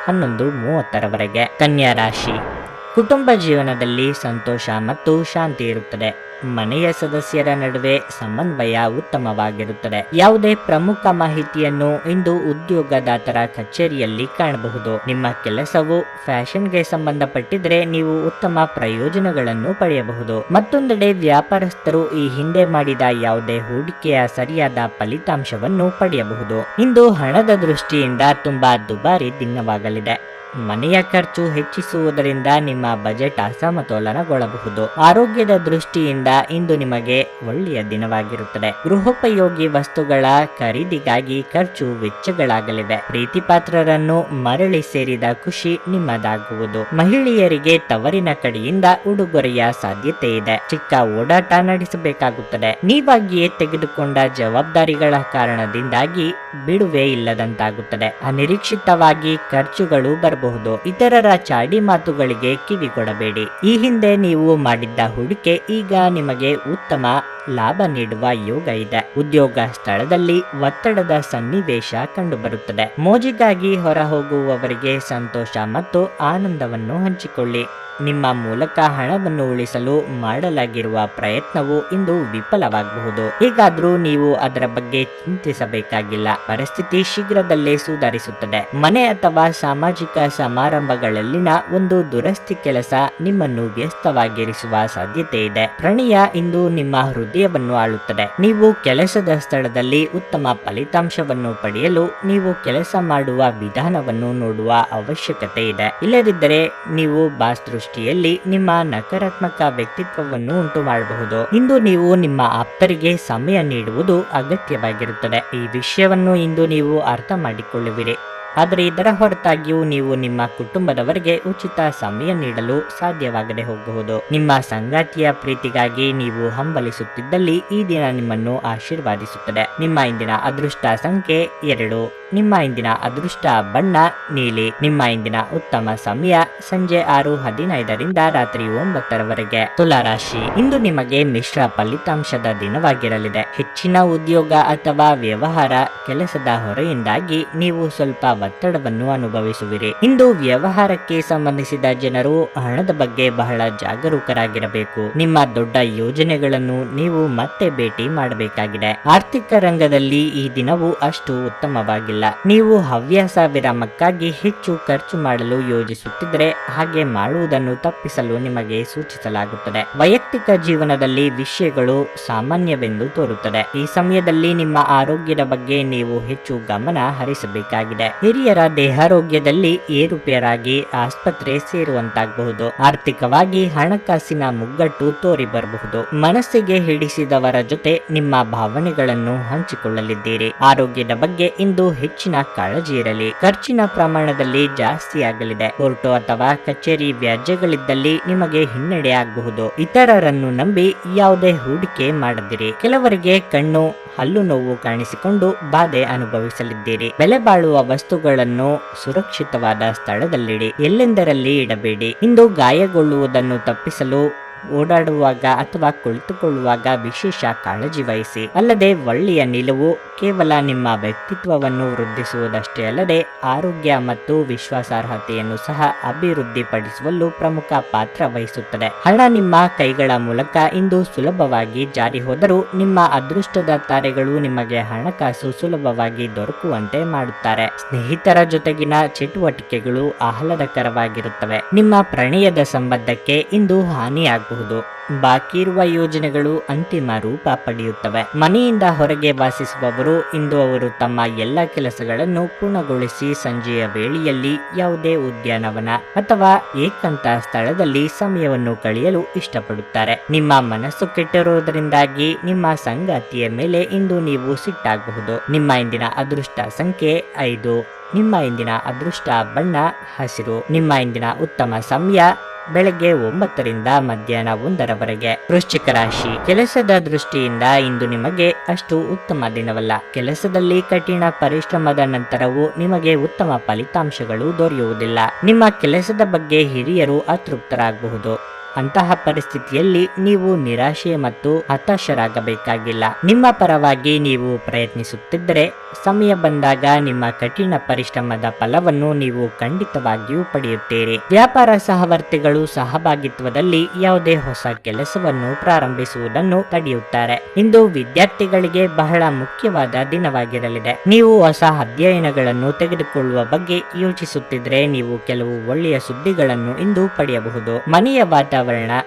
ಹನ್ನೊಂದು ಮೂವತ್ತರವರೆಗೆ ಕನ್ಯಾ ರಾಶಿ ಕುಟುಂಬ ಜೀವನದಲ್ಲಿ ಸಂತೋಷ ಮತ್ತು ಶಾಂತಿ ಇರುತ್ತದೆ. ಮನೆಯ ಸದಸ್ಯರ ನಡುವೆ ಸಮನ್ವಯ ಉತ್ತಮವಾಗಿರುತ್ತದೆ. ಯಾವುದೇ ಪ್ರಮುಖ ಮಾಹಿತಿಯನ್ನು ಇಂದು ಉದ್ಯೋಗದಾತರ ಕಚೇರಿಯಲ್ಲಿ ಕಾಣಬಹುದು. ನಿಮ್ಮ ಕೆಲಸವು ಫ್ಯಾಷನ್ಗೆ ಸಂಬಂಧಪಟ್ಟಿದ್ರೆ ನೀವು ಉತ್ತಮ ಪ್ರಯೋಜನಗಳನ್ನು ಪಡೆಯಬಹುದು. ಮತ್ತೊಂದೆಡೆ ವ್ಯಾಪಾರಸ್ಥರು ಈ ಹಿಂದೆ ಮಾಡಿದ ಯಾವುದೇ ಹೂಡಿಕೆಯ ಸರಿಯಾದ ಫಲಿತಾಂಶವನ್ನು ಪಡೆಯಬಹುದು. ಇಂದು ಹಣದ ದೃಷ್ಟಿಯಿಂದ ತುಂಬಾ ದುಬಾರಿ ದಿನವಾಗಲಿದೆ. ಮನೆಯ ಖರ್ಚು ಹೆಚ್ಚಿಸುವುದರಿಂದ ನಿಮ್ಮ ಬಜೆಟ್ ಅಸಮತೋಲನಗೊಳ್ಳಬಹುದು. ಆರೋಗ್ಯದ ದೃಷ್ಟಿಯಿಂದ ಇಂದು ನಿಮಗೆ ಒಳ್ಳೆಯ ದಿನವಾಗಿರುತ್ತದೆ. ಗೃಹೋಪಯೋಗಿ ವಸ್ತುಗಳ ಖರೀದಿಗಾಗಿ ಖರ್ಚು ವೆಚ್ಚಗಳಾಗಲಿವೆ. ಪ್ರೀತಿಪಾತ್ರರನ್ನು ಮರಳಿ ಸೇರಿದ ಖುಷಿ ನಿಮ್ಮದಾಗುವುದು. ಮಹಿಳೆಯರಿಗೆ ತವರಿನ ಕಡೆಯಿಂದ ಉಡುಗೊರೆಯ ಸಾಧ್ಯತೆ ಇದೆ. ಚಿಕ್ಕ ಓಡಾಟ ನಡೆಸಬೇಕಾಗುತ್ತದೆ. ನೀವಾಗಿಯೇ ತೆಗೆದುಕೊಂಡ ಜವಾಬ್ದಾರಿಗಳ ಕಾರಣದಿಂದಾಗಿ ಬಿಡುವೆ ಇಲ್ಲದಂತಾಗುತ್ತದೆ. ಅನಿರೀಕ್ಷಿತವಾಗಿ ಖರ್ಚುಗಳು ಬರಬಹುದು. ಇತರರ ಚಾಡಿ ಮಾತುಗಳಿಗೆ ಕಿವಿಗೊಡಬೇಡಿ. ಈ ಹಿಂದೆ ನೀವು ಮಾಡಿದ್ದ ಹೂಡಿಕೆ ಈಗ ನಿಮಗೆ ಉತ್ತಮ ಲಾಭ ನೀಡುವ ಯೋಗ ಇದೆ. ಉದ್ಯೋಗ ಸ್ಥಳದಲ್ಲಿ ಒತ್ತಡದ ಸನ್ನಿವೇಶ ಕಂಡುಬರುತ್ತದೆ. ಮೋಜಿಗಾಗಿ ಹೊರ ಹೋಗುವವರಿಗೆ ಸಂತೋಷ ಮತ್ತು ಆನಂದವನ್ನು ಹಂಚಿಕೊಳ್ಳಿ. ನಿಮ್ಮ ಮೂಲಕ ಹಣವನ್ನು ಉಳಿಸಲು ಮಾಡಲಾಗಿರುವ ಪ್ರಯತ್ನವು ಇಂದು ವಿಫಲವಾಗಬಹುದು. ಹೀಗಾದ್ರೂ ನೀವು ಅದರ ಬಗ್ಗೆ ಚಿಂತಿಸಬೇಕಾಗಿಲ್ಲ. ಪರಿಸ್ಥಿತಿ ಶೀಘ್ರದಲ್ಲೇ ಸುಧಾರಿಸುತ್ತದೆ. ಮನೆ ಅಥವಾ ಸಾಮಾಜಿಕ ಸಮಾರಂಭಗಳಲ್ಲಿನ ಒಂದು ದುರಸ್ತಿ ಕೆಲಸ ನಿಮ್ಮನ್ನು ವ್ಯಸ್ತವಾಗಿರಿಸುವ ಸಾಧ್ಯತೆ ಇದೆ. ಪ್ರಣಯ ಇಂದು ನಿಮ್ಮ ಹೃದಯವನ್ನು ಆಳುತ್ತದೆ. ನೀವು ಕೆಲಸದ ಸ್ಥಳದಲ್ಲಿ ಉತ್ತಮ ಫಲಿತಾಂಶವನ್ನು ಪಡೆಯಲು ನೀವು ಕೆಲಸ ಮಾಡುವ ವಿಧಾನವನ್ನು ನೋಡುವ ಅವಶ್ಯಕತೆ ಇದೆ. ಇಲ್ಲದಿದ್ದರೆ ನೀವು ಬಾಸ್ ದೃಷ್ಟಿಯಲ್ಲಿ ನಿಮ್ಮ ನಕಾರಾತ್ಮಕ ವ್ಯಕ್ತಿತ್ವವನ್ನು ಉಂಟು ಮಾಡಬಹುದು ಇಂದು ನೀವು ನಿಮ್ಮ ಆಪ್ತರಿಗೆ ಸಮಯ ನೀಡುವುದು ಅಗತ್ಯವಾಗಿರುತ್ತದೆ. ಈ ವಿಷಯವನ್ನು ಇಂದು ನೀವು ಅರ್ಥ ಮಾಡಿಕೊಳ್ಳುವಿರಿ. ಆದರೆ ಇದರ ಹೊರತಾಗಿಯೂ ನೀವು ನಿಮ್ಮ ಕುಟುಂಬದವರಿಗೆ ಉಚಿತ ಸಮಯ ನೀಡಲು ಸಾಧ್ಯವಾಗದೆ ಹೋಗಬಹುದು. ನಿಮ್ಮ ಸಂಗಾತಿಯ ಪ್ರೀತಿಗಾಗಿ ನೀವು ಹಂಬಲಿಸುತ್ತಿದ್ದಲ್ಲಿ ಈ ದಿನ ನಿಮ್ಮನ್ನು ಆಶೀರ್ವಾದಿಸುತ್ತದೆ. ನಿಮ್ಮ ಇಂದಿನ ಅದೃಷ್ಟ ಸಂಖ್ಯೆ ಎರಡು. ನಿಮ್ಮ ಇಂದಿನ ಅದೃಷ್ಟ ಬಣ್ಣ ನೀಲಿ. ನಿಮ್ಮ ಇಂದಿನ ಉತ್ತಮ ಸಮಯ ಸಂಜೆ ಆರು ಹದಿನೈದರಿಂದ ರಾತ್ರಿ ಒಂಬತ್ತರವರೆಗೆ. ತುಲಾರಾಶಿ ಇಂದು ನಿಮಗೆ ಮಿಶ್ರ ಫಲಿತಾಂಶದ ದಿನವಾಗಿರಲಿದೆ. ಹೆಚ್ಚಿನ ಉದ್ಯೋಗ ಅಥವಾ ವ್ಯವಹಾರ ಕೆಲಸದ ಹೊರೆಯಿಂದಾಗಿ ನೀವು ಸ್ವಲ್ಪ ಒತ್ತಡವನ್ನು ಅನುಭವಿಸುವಿರಿ. ಇಂದು ವ್ಯವಹಾರಕ್ಕೆ ಸಂಬಂಧಿಸಿದ ಜನರು ಹಣದ ಬಗ್ಗೆ ಬಹಳ ಜಾಗರೂಕರಾಗಿರಬೇಕು. ನಿಮ್ಮ ದೊಡ್ಡ ಯೋಜನೆಗಳನ್ನು ನೀವು ಮತ್ತೆ ಭೇಟಿ ಮಾಡಬೇಕಾಗಿದೆ. ಆರ್ಥಿಕ ರಂಗದಲ್ಲಿ ಈ ದಿನವು ಅಷ್ಟು ಉತ್ತಮವಾಗಿಲ್ಲ. ನೀವು ಹವ್ಯಾಸ ವಿರಾಮಕ್ಕಾಗಿ ಹೆಚ್ಚು ಖರ್ಚು ಮಾಡಲು ಯೋಜಿಸುತ್ತಿದ್ದರೆ ಹಾಗೆ ಮಾಡುವುದನ್ನು ತಪ್ಪಿಸಲು ನಿಮಗೆ ಸೂಚಿಸಲಾಗುತ್ತದೆ. ವೈಯಕ್ತಿಕ ಜೀವನದಲ್ಲಿ ವಿಷಯಗಳು ಸಾಮಾನ್ಯವೆಂದು ತೋರುತ್ತದೆ. ಈ ಸಮಯದಲ್ಲಿ ನಿಮ್ಮ ಆರೋಗ್ಯದ ಬಗ್ಗೆ ನೀವು ಹೆಚ್ಚು ಗಮನ ಹರಿಸಬೇಕಾಗಿದೆ. ಹಿರಿಯರ ದೇಹಾರೋಗ್ಯದಲ್ಲಿ ಏರುಪೇರಾಗಿ ಆಸ್ಪತ್ರೆ ಸೇರುವಂತಾಗಬಹುದು. ಆರ್ಥಿಕವಾಗಿ ಹಣಕಾಸಿನ ಮುಗ್ಗಟ್ಟು ತೋರಿ ಬರಬಹುದು. ಮನಸ್ಸಿಗೆ ಹಿಡಿಸಿದವರ ಜೊತೆ ನಿಮ್ಮ ಭಾವನೆಗಳನ್ನು ಹಂಚಿಕೊಳ್ಳಲಿದ್ದೀರಿ. ಆರೋಗ್ಯದ ಬಗ್ಗೆ ಇಂದು ಹೆಚ್ಚಿನ ಕಾಳಜಿ ಇರಲಿ. ಖರ್ಚಿನ ಪ್ರಮಾಣದಲ್ಲಿ ಜಾಸ್ತಿ ಆಗಲಿದೆ. ಕೋರ್ಟು ಅಥವಾ ಕಚೇರಿ ವ್ಯಾಜ್ಯಗಳಿದ್ದಲ್ಲಿ ನಿಮಗೆ ಹಿನ್ನಡೆ ಆಗಬಹುದು. ಇತರರನ್ನು ನಂಬಿ ಯಾವುದೇ ಹೂಡಿಕೆ ಮಾಡದಿರಿ. ಕೆಲವರಿಗೆ ಕಣ್ಣು, ಹಲ್ಲು ನೋವು ಕಾಣಿಸಿಕೊಂಡು ಬಾಧೆ ಅನುಭವಿಸಲಿದ್ದೀರಿ. ಬೆಲೆ ಬಾಳುವ ವಸ್ತುಗಳನ್ನು ಸುರಕ್ಷಿತವಾದ ಸ್ಥಳದಲ್ಲಿಡಿ ಎಲ್ಲೆಂದರಲ್ಲಿ ಇಡಬೇಡಿ. ಇಂದು ಗಾಯಗೊಳ್ಳುವುದನ್ನು ತಪ್ಪಿಸಲು ಓಡಾಡುವಾಗ ಅಥವಾ ಕುಳಿತುಕೊಳ್ಳುವಾಗ ವಿಶೇಷ ಕಾಳಜಿ ವಹಿಸಿ. ಅಲ್ಲದೆ ಒಳ್ಳೆಯ ನಿಲುವು ಕೇವಲ ನಿಮ್ಮ ವ್ಯಕ್ತಿತ್ವವನ್ನು ವೃದ್ಧಿಸುವುದಷ್ಟೇ ಅಲ್ಲದೆ ಆರೋಗ್ಯ ಮತ್ತು ವಿಶ್ವಾಸಾರ್ಹತೆಯನ್ನು ಸಹ ಅಭಿವೃದ್ಧಿಪಡಿಸುವಲ್ಲೂ ಪ್ರಮುಖ ಪಾತ್ರ ವಹಿಸುತ್ತದೆ. ಹಣ ನಿಮ್ಮ ಕೈಗಳ ಮೂಲಕ ಇಂದು ಸುಲಭವಾಗಿ ಜಾರಿ ಹೋದರೂ ನಿಮ್ಮ ಅದೃಷ್ಟದ ತಾರೆಗಳು ನಿಮಗೆ ಹಣಕಾಸು ಸುಲಭವಾಗಿ ದೊರಕುವಂತೆ ಮಾಡುತ್ತಾರೆ. ಸ್ನೇಹಿತರ ಜೊತೆಗಿನ ಚಟುವಟಿಕೆಗಳು ಆಹ್ಲಾದಕರವಾಗಿರುತ್ತವೆ. ನಿಮ್ಮ ಪ್ರಣಯದ ಸಂಬಂಧಕ್ಕೆ ಇಂದು ಹಾನಿಯಾಗಬಹುದು ಬಾಕಿ ಇರುವ ಯೋಜನೆಗಳು ಅಂತಿಮ ರೂಪ ಪಡೆಯುತ್ತವೆ. ಮನೆಯಿಂದ ಹೊರಗೆ ವಾಸಿಸುವವರು, ಇಂದು ಅವರು ತಮ್ಮ ಎಲ್ಲ ಕೆಲಸಗಳನ್ನು ಪೂರ್ಣಗೊಳಿಸಿ ಸಂಜೆಯ ವೇಳೆಯಲ್ಲಿ ಯಾವುದೇ ಉದ್ಯಾನವನ ಅಥವಾ ಏಕಾಂತ ಸ್ಥಳದಲ್ಲಿ ಸಮಯವನ್ನು ಕಳೆಯಲು ಇಷ್ಟಪಡುತ್ತಾರೆ. ನಿಮ್ಮ ಮನಸ್ಸು ಕೆಟ್ಟಿರುವುದರಿಂದಾಗಿ ನಿಮ್ಮ ಸಂಗಾತಿಯ ಮೇಲೆ ಇಂದು ನೀವು ಸಿಟ್ಟಾಗಬಹುದು. ನಿಮ್ಮ ಇಂದಿನ ಅದೃಷ್ಟ ಸಂಖ್ಯೆ ಐದು. ನಿಮ್ಮ ಇಂದಿನ ಅದೃಷ್ಟ ಬಣ್ಣ, ಹಸಿರು. ನಿಮ್ಮ ಇಂದಿನ ಉತ್ತಮ ಸಮಯ, ಬೆಳಗ್ಗೆ ಒಂಬತ್ತರಿಂದ ಮಧ್ಯಾಹ್ನ ಒಂದರವರೆಗೆ. ವೃಶ್ಚಿಕ ರಾಶಿ. ಕೆಲಸದ ದೃಷ್ಟಿಯಿಂದ ಇಂದು ನಿಮಗೆ ಅಷ್ಟು ಉತ್ತಮ ದಿನವಲ್ಲ. ಕೆಲಸದಲ್ಲಿ ಕಠಿಣ ಪರಿಶ್ರಮದ ನಂತರವೂ ನಿಮಗೆ ಉತ್ತಮ ಫಲಿತಾಂಶಗಳು ದೊರೆಯುವುದಿಲ್ಲ. ನಿಮ್ಮ ಕೆಲಸದ ಬಗ್ಗೆ ಹಿರಿಯರು ಅತೃಪ್ತರಾಗಬಹುದು. ಅಂತಹ ಪರಿಸ್ಥಿತಿಯಲ್ಲಿ ನೀವು ನಿರಾಶೆ ಮತ್ತು ಹತಾಶರಾಗಬೇಕಾಗಿಲ್ಲ. ನಿಮ್ಮ ಪರವಾಗಿ ನೀವು ಪ್ರಯತ್ನಿಸುತ್ತಿದ್ದರೆ, ಸಮಯ ಬಂದಾಗ ನಿಮ್ಮ ಕಠಿಣ ಪರಿಶ್ರಮದ ಫಲವನ್ನು ನೀವು ಖಂಡಿತವಾಗಿಯೂ ಪಡೆಯುತ್ತೀರಿ. ವ್ಯಾಪಾರ ಸಹವರ್ತಿಗಳು ಸಹಭಾಗಿತ್ವದಲ್ಲಿ ಯಾವುದೇ ಹೊಸ ಕೆಲಸವನ್ನು ಪ್ರಾರಂಭಿಸುವುದನ್ನು ತಡೆಯುತ್ತಾರೆ. ಇಂದು ವಿದ್ಯಾರ್ಥಿಗಳಿಗೆ ಬಹಳ ಮುಖ್ಯವಾದ ದಿನವಾಗಿರಲಿದೆ. ನೀವು ಹೊಸ ಅಧ್ಯಯನಗಳನ್ನು ತೆಗೆದುಕೊಳ್ಳುವ ಬಗ್ಗೆ ಯೋಚಿಸುತ್ತಿದ್ರೆ ನೀವು ಕೆಲವು ಒಳ್ಳೆಯ ಸುದ್ದಿಗಳನ್ನು ಇಂದು ಪಡೆಯಬಹುದು. ಮನೆಯ ವಾತಾವರಣ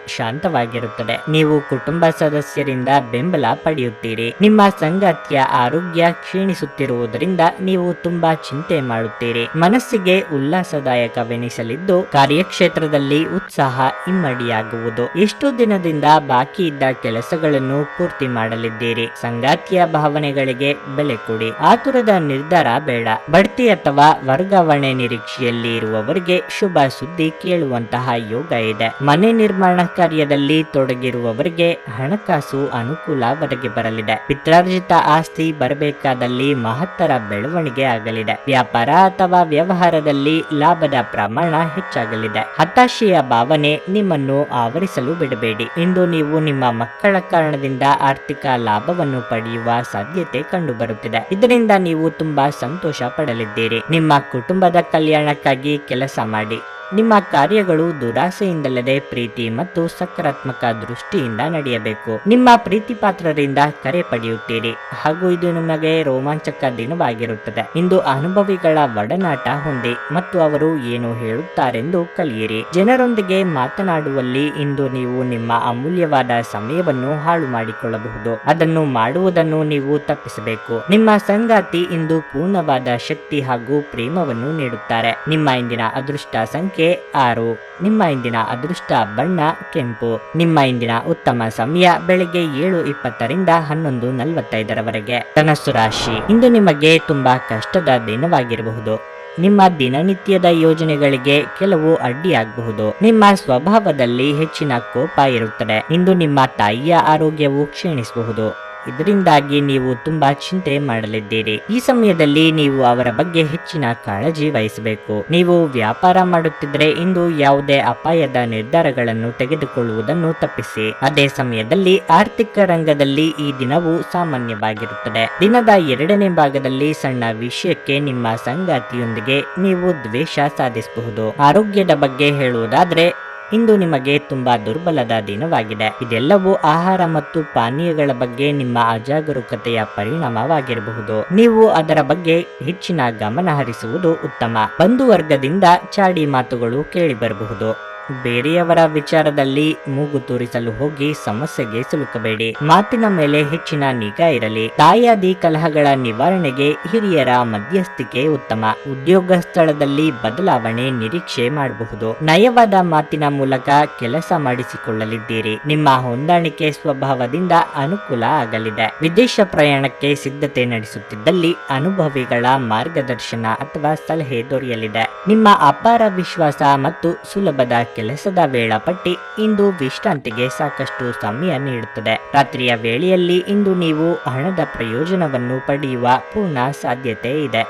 ಶಾಂತವಾಗಿರುತ್ತದೆ. ನೀವು ಕುಟುಂಬ ಸದಸ್ಯರಿಂದ ಬೆಂಬಲ ಪಡೆಯುತ್ತೀರಿ. ನಿಮ್ಮ ಸಂಗಾತಿಯ ಆರೋಗ್ಯ ಕ್ಷೀಣಿಸುತ್ತಿರುವುದರಿಂದ ನೀವು ತುಂಬಾ ಚಿಂತೆ ಮಾಡುತ್ತೀರಿ. ಮನಸ್ಸಿಗೆ ಉಲ್ಲಾಸದಾಯಕವೆನಿಸಲಿದ್ದು ಕಾರ್ಯಕ್ಷೇತ್ರದಲ್ಲಿ ಉತ್ಸಾಹ ಇಮ್ಮಡಿಯಾಗುವುದು. ಎಷ್ಟು ದಿನದಿಂದ ಬಾಕಿ ಇದ್ದ ಕೆಲಸಗಳನ್ನು ಪೂರ್ತಿ ಮಾಡಲಿದ್ದೀರಿ. ಸಂಗಾತಿಯ ಭಾವನೆಗಳಿಗೆ ಬೆಲೆ ಕೊಡಿ. ಆತುರದ ನಿರ್ಧಾರ ಬೇಡ. ಬಡ್ತಿ ಅಥವಾ ವರ್ಗಾವಣೆ ನಿರೀಕ್ಷೆಯಲ್ಲಿ ಇರುವವರಿಗೆ ಶುಭ ಸುದ್ದಿ ಕೇಳುವಂತಹ ಯೋಗ ಇದೆ. ಮನೆ ನಿರ್ಮಾಣ ಕಾರ್ಯದಲ್ಲಿ ತೊಡಗಿರುವವರಿಗೆ ಹಣಕಾಸು ಅನುಕೂಲ ಒದಗಿ ಬರಲಿದೆ. ಪಿತ್ರಾರ್ಜಿತ ಆಸ್ತಿ ಬರಬೇಕಾದಲ್ಲಿ ಮಹತ್ತರ ಬೆಳವಣಿಗೆ ಆಗಲಿದೆ. ವ್ಯಾಪಾರ ಅಥವಾ ವ್ಯವಹಾರದಲ್ಲಿ ಲಾಭದ ಪ್ರಮಾಣ ಹೆಚ್ಚಾಗಲಿದೆ. ಹತಾಶೆಯ ಭಾವನೆ ನಿಮ್ಮನ್ನು ಆವರಿಸಲು ಬಿಡಬೇಡಿ. ಇಂದು ನೀವು ನಿಮ್ಮ ಮಕ್ಕಳ ಕಾರಣದಿಂದ ಆರ್ಥಿಕ ಲಾಭವನ್ನು ಪಡೆಯುವ ಸಾಧ್ಯತೆ ಕಂಡುಬರುತ್ತಿದೆ. ಇದರಿಂದ ನೀವು ತುಂಬಾ ಸಂತೋಷ ಪಡಲಿದ್ದೀರಿ. ನಿಮ್ಮ ಕುಟುಂಬದ ಕಲ್ಯಾಣಕ್ಕಾಗಿ ಕೆಲಸ ಮಾಡಿ. ನಿಮ್ಮ ಕಾರ್ಯಗಳು ದುರಾಸೆಯಿಂದಲ್ಲದೆ ಪ್ರೀತಿ ಮತ್ತು ಸಕಾರಾತ್ಮಕ ದೃಷ್ಟಿಯಿಂದ ನಡೆಯಬೇಕು. ನಿಮ್ಮ ಪ್ರೀತಿ ಪಾತ್ರರಿಂದ ಕರೆ ಪಡೆಯುತ್ತೀರಿ. ಹಾಗೂ ಇದು ನಿಮಗೆ ರೋಮಾಂಚಕ ದಿನವಾಗಿರುತ್ತದೆ. ಇಂದು ಅನುಭವಿಗಳ ಒಡನಾಟ ಹೊಂದಿ ಮತ್ತು ಅವರು ಏನು ಹೇಳುತ್ತಾರೆಂದು ಕಲಿಯಿರಿ. ಜನರೊಂದಿಗೆ ಮಾತನಾಡುವಲ್ಲಿ ಇಂದು ನೀವು ನಿಮ್ಮ ಅಮೂಲ್ಯವಾದ ಸಮಯವನ್ನು ಹಾಳು ಮಾಡಿಕೊಳ್ಳಬಹುದು. ಅದನ್ನು ಮಾಡುವುದನ್ನು ನೀವು ತಪ್ಪಿಸಬೇಕು. ನಿಮ್ಮ ಸಂಗಾತಿ ಇಂದು ಪೂರ್ಣವಾದ ಶಕ್ತಿ ಹಾಗೂ ಪ್ರೇಮವನ್ನು ನೀಡುತ್ತಾರೆ. ನಿಮ್ಮ ಇಂದಿನ ಅದೃಷ್ಟ ಸಂಖ್ಯೆ ಆರು. ನಿಮ್ಮ ಇಂದಿನ ಅದೃಷ್ಟ ಬಣ್ಣ, ಕೆಂಪು. ನಿಮ್ಮ ಇಂದಿನ ಉತ್ತಮ ಸಮಯ ಬೆಳಿಗ್ಗೆ ಏಳು ಇಪ್ಪತ್ತರಿಂದ ಹನ್ನೊಂದು ನಲವತ್ತೈದರವರೆಗೆ. ಧನಸ್ಸು ರಾಶಿ. ಇಂದು ನಿಮಗೆ ತುಂಬಾ ಕಷ್ಟದ ದಿನವಾಗಿರಬಹುದು. ನಿಮ್ಮ ದಿನನಿತ್ಯದ ಯೋಜನೆಗಳಿಗೆ ಕೆಲವು ಅಡ್ಡಿಯಾಗಬಹುದು. ನಿಮ್ಮ ಸ್ವಭಾವದಲ್ಲಿ ಹೆಚ್ಚಿನ ಕೋಪ ಇರುತ್ತದೆ. ಇಂದು ನಿಮ್ಮ ತಾಯಿಯ ಆರೋಗ್ಯವು ಕ್ಷೀಣಿಸಬಹುದು. ಇದರಿಂದಾಗಿ ನೀವು ತುಂಬಾ ಚಿಂತೆ ಮಾಡಲಿದ್ದೀರಿ. ಈ ಸಮಯದಲ್ಲಿ ನೀವು ಅವರ ಬಗ್ಗೆ ಹೆಚ್ಚಿನ ಕಾಳಜಿ ವಹಿಸಬೇಕು. ನೀವು ವ್ಯಾಪಾರ ಮಾಡುತ್ತಿದ್ರೆ ಇಂದು ಯಾವುದೇ ಅಪಾಯದ ನಿರ್ಧಾರಗಳನ್ನು ತೆಗೆದುಕೊಳ್ಳುವುದನ್ನು ತಪ್ಪಿಸಿ. ಅದೇ ಸಮಯದಲ್ಲಿ ಆರ್ಥಿಕ ರಂಗದಲ್ಲಿ ಈ ದಿನವು ಸಾಮಾನ್ಯವಾಗಿರುತ್ತದೆ. ದಿನದ ಎರಡನೇ ಭಾಗದಲ್ಲಿ ಸಣ್ಣ ವಿಷಯಕ್ಕೆ ನಿಮ್ಮ ಸಂಗಾತಿಯೊಂದಿಗೆ ನೀವು ದ್ವೇಷ ಸಾಧಿಸಬಹುದು. ಆರೋಗ್ಯದ ಬಗ್ಗೆ ಹೇಳುವುದಾದ್ರೆ ಇಂದು ನಿಮಗೆ ತುಂಬಾ ದುರ್ಬಲದ ದಿನವಾಗಿದೆ. ಇದೆಲ್ಲವೂ ಆಹಾರ ಮತ್ತು ಪಾನೀಯಗಳ ಬಗ್ಗೆ ನಿಮ್ಮ ಅಜಾಗರೂಕತೆಯ ಪರಿಣಾಮವಾಗಿರಬಹುದು. ನೀವು ಅದರ ಬಗ್ಗೆ ಹೆಚ್ಚಿನ ಗಮನ ಹರಿಸುವುದು ಉತ್ತಮ. ಬಂಧುವರ್ಗದಿಂದ ಚಾಡಿ ಮಾತುಗಳು ಕೇಳಿಬರಬಹುದು. ಬೇರೆಯವರ ವಿಚಾರದಲ್ಲಿ ಮೂಗು ತೂರಿಸಲು ಹೋಗಿ ಸಮಸ್ಯೆಗೆ ಸಿಲುಕಬೇಡಿ. ಮಾತಿನ ಮೇಲೆ ಹೆಚ್ಚಿನ ನಿಗಾ ಇರಲಿ. ತಾಯಾದಿ ಕಲಹಗಳ ನಿವಾರಣೆಗೆ ಹಿರಿಯರ ಮಧ್ಯಸ್ಥಿಕೆ ಉತ್ತಮ. ಉದ್ಯೋಗ ಸ್ಥಳದಲ್ಲಿ ಬದಲಾವಣೆ ನಿರೀಕ್ಷೆ ಮಾಡಬಹುದು. ನಯವಾದ ಮಾತಿನ ಮೂಲಕ ಕೆಲಸ ಮಾಡಿಸಿಕೊಳ್ಳಲಿದ್ದೀರಿ. ನಿಮ್ಮ ಹೊಂದಾಣಿಕೆ ಸ್ವಭಾವದಿಂದ ಅನುಕೂಲ ಆಗಲಿದೆ. ವಿದೇಶ ಪ್ರಯಾಣಕ್ಕೆ ಸಿದ್ಧತೆ ನಡೆಸುತ್ತಿದ್ದಲ್ಲಿ ಅನುಭವಿಗಳ ಮಾರ್ಗದರ್ಶನ ಅಥವಾ ಸಲಹೆ ದೊರೆಯಲಿದೆ. ನಿಮ್ಮ ಅಪಾರ ವಿಶ್ವಾಸ ಮತ್ತು ಸುಲಭದ ಕೆಲಸದ ವೇಳಾಪಟ್ಟಿ ಇಂದು ವಿಶ್ರಾಂತಿಗೆ ಸಾಕಷ್ಟು ಸಮಯ ನೀಡುತ್ತದೆ. ರಾತ್ರಿಯ ವೇಳೆಯಲ್ಲಿ ಇಂದು ನೀವು ಹಣದ ಪ್ರಯೋಜನವನ್ನು ಪಡೆಯುವ ಪೂರ್ಣ ಸಾಧ್ಯತೆ ಇದೆ.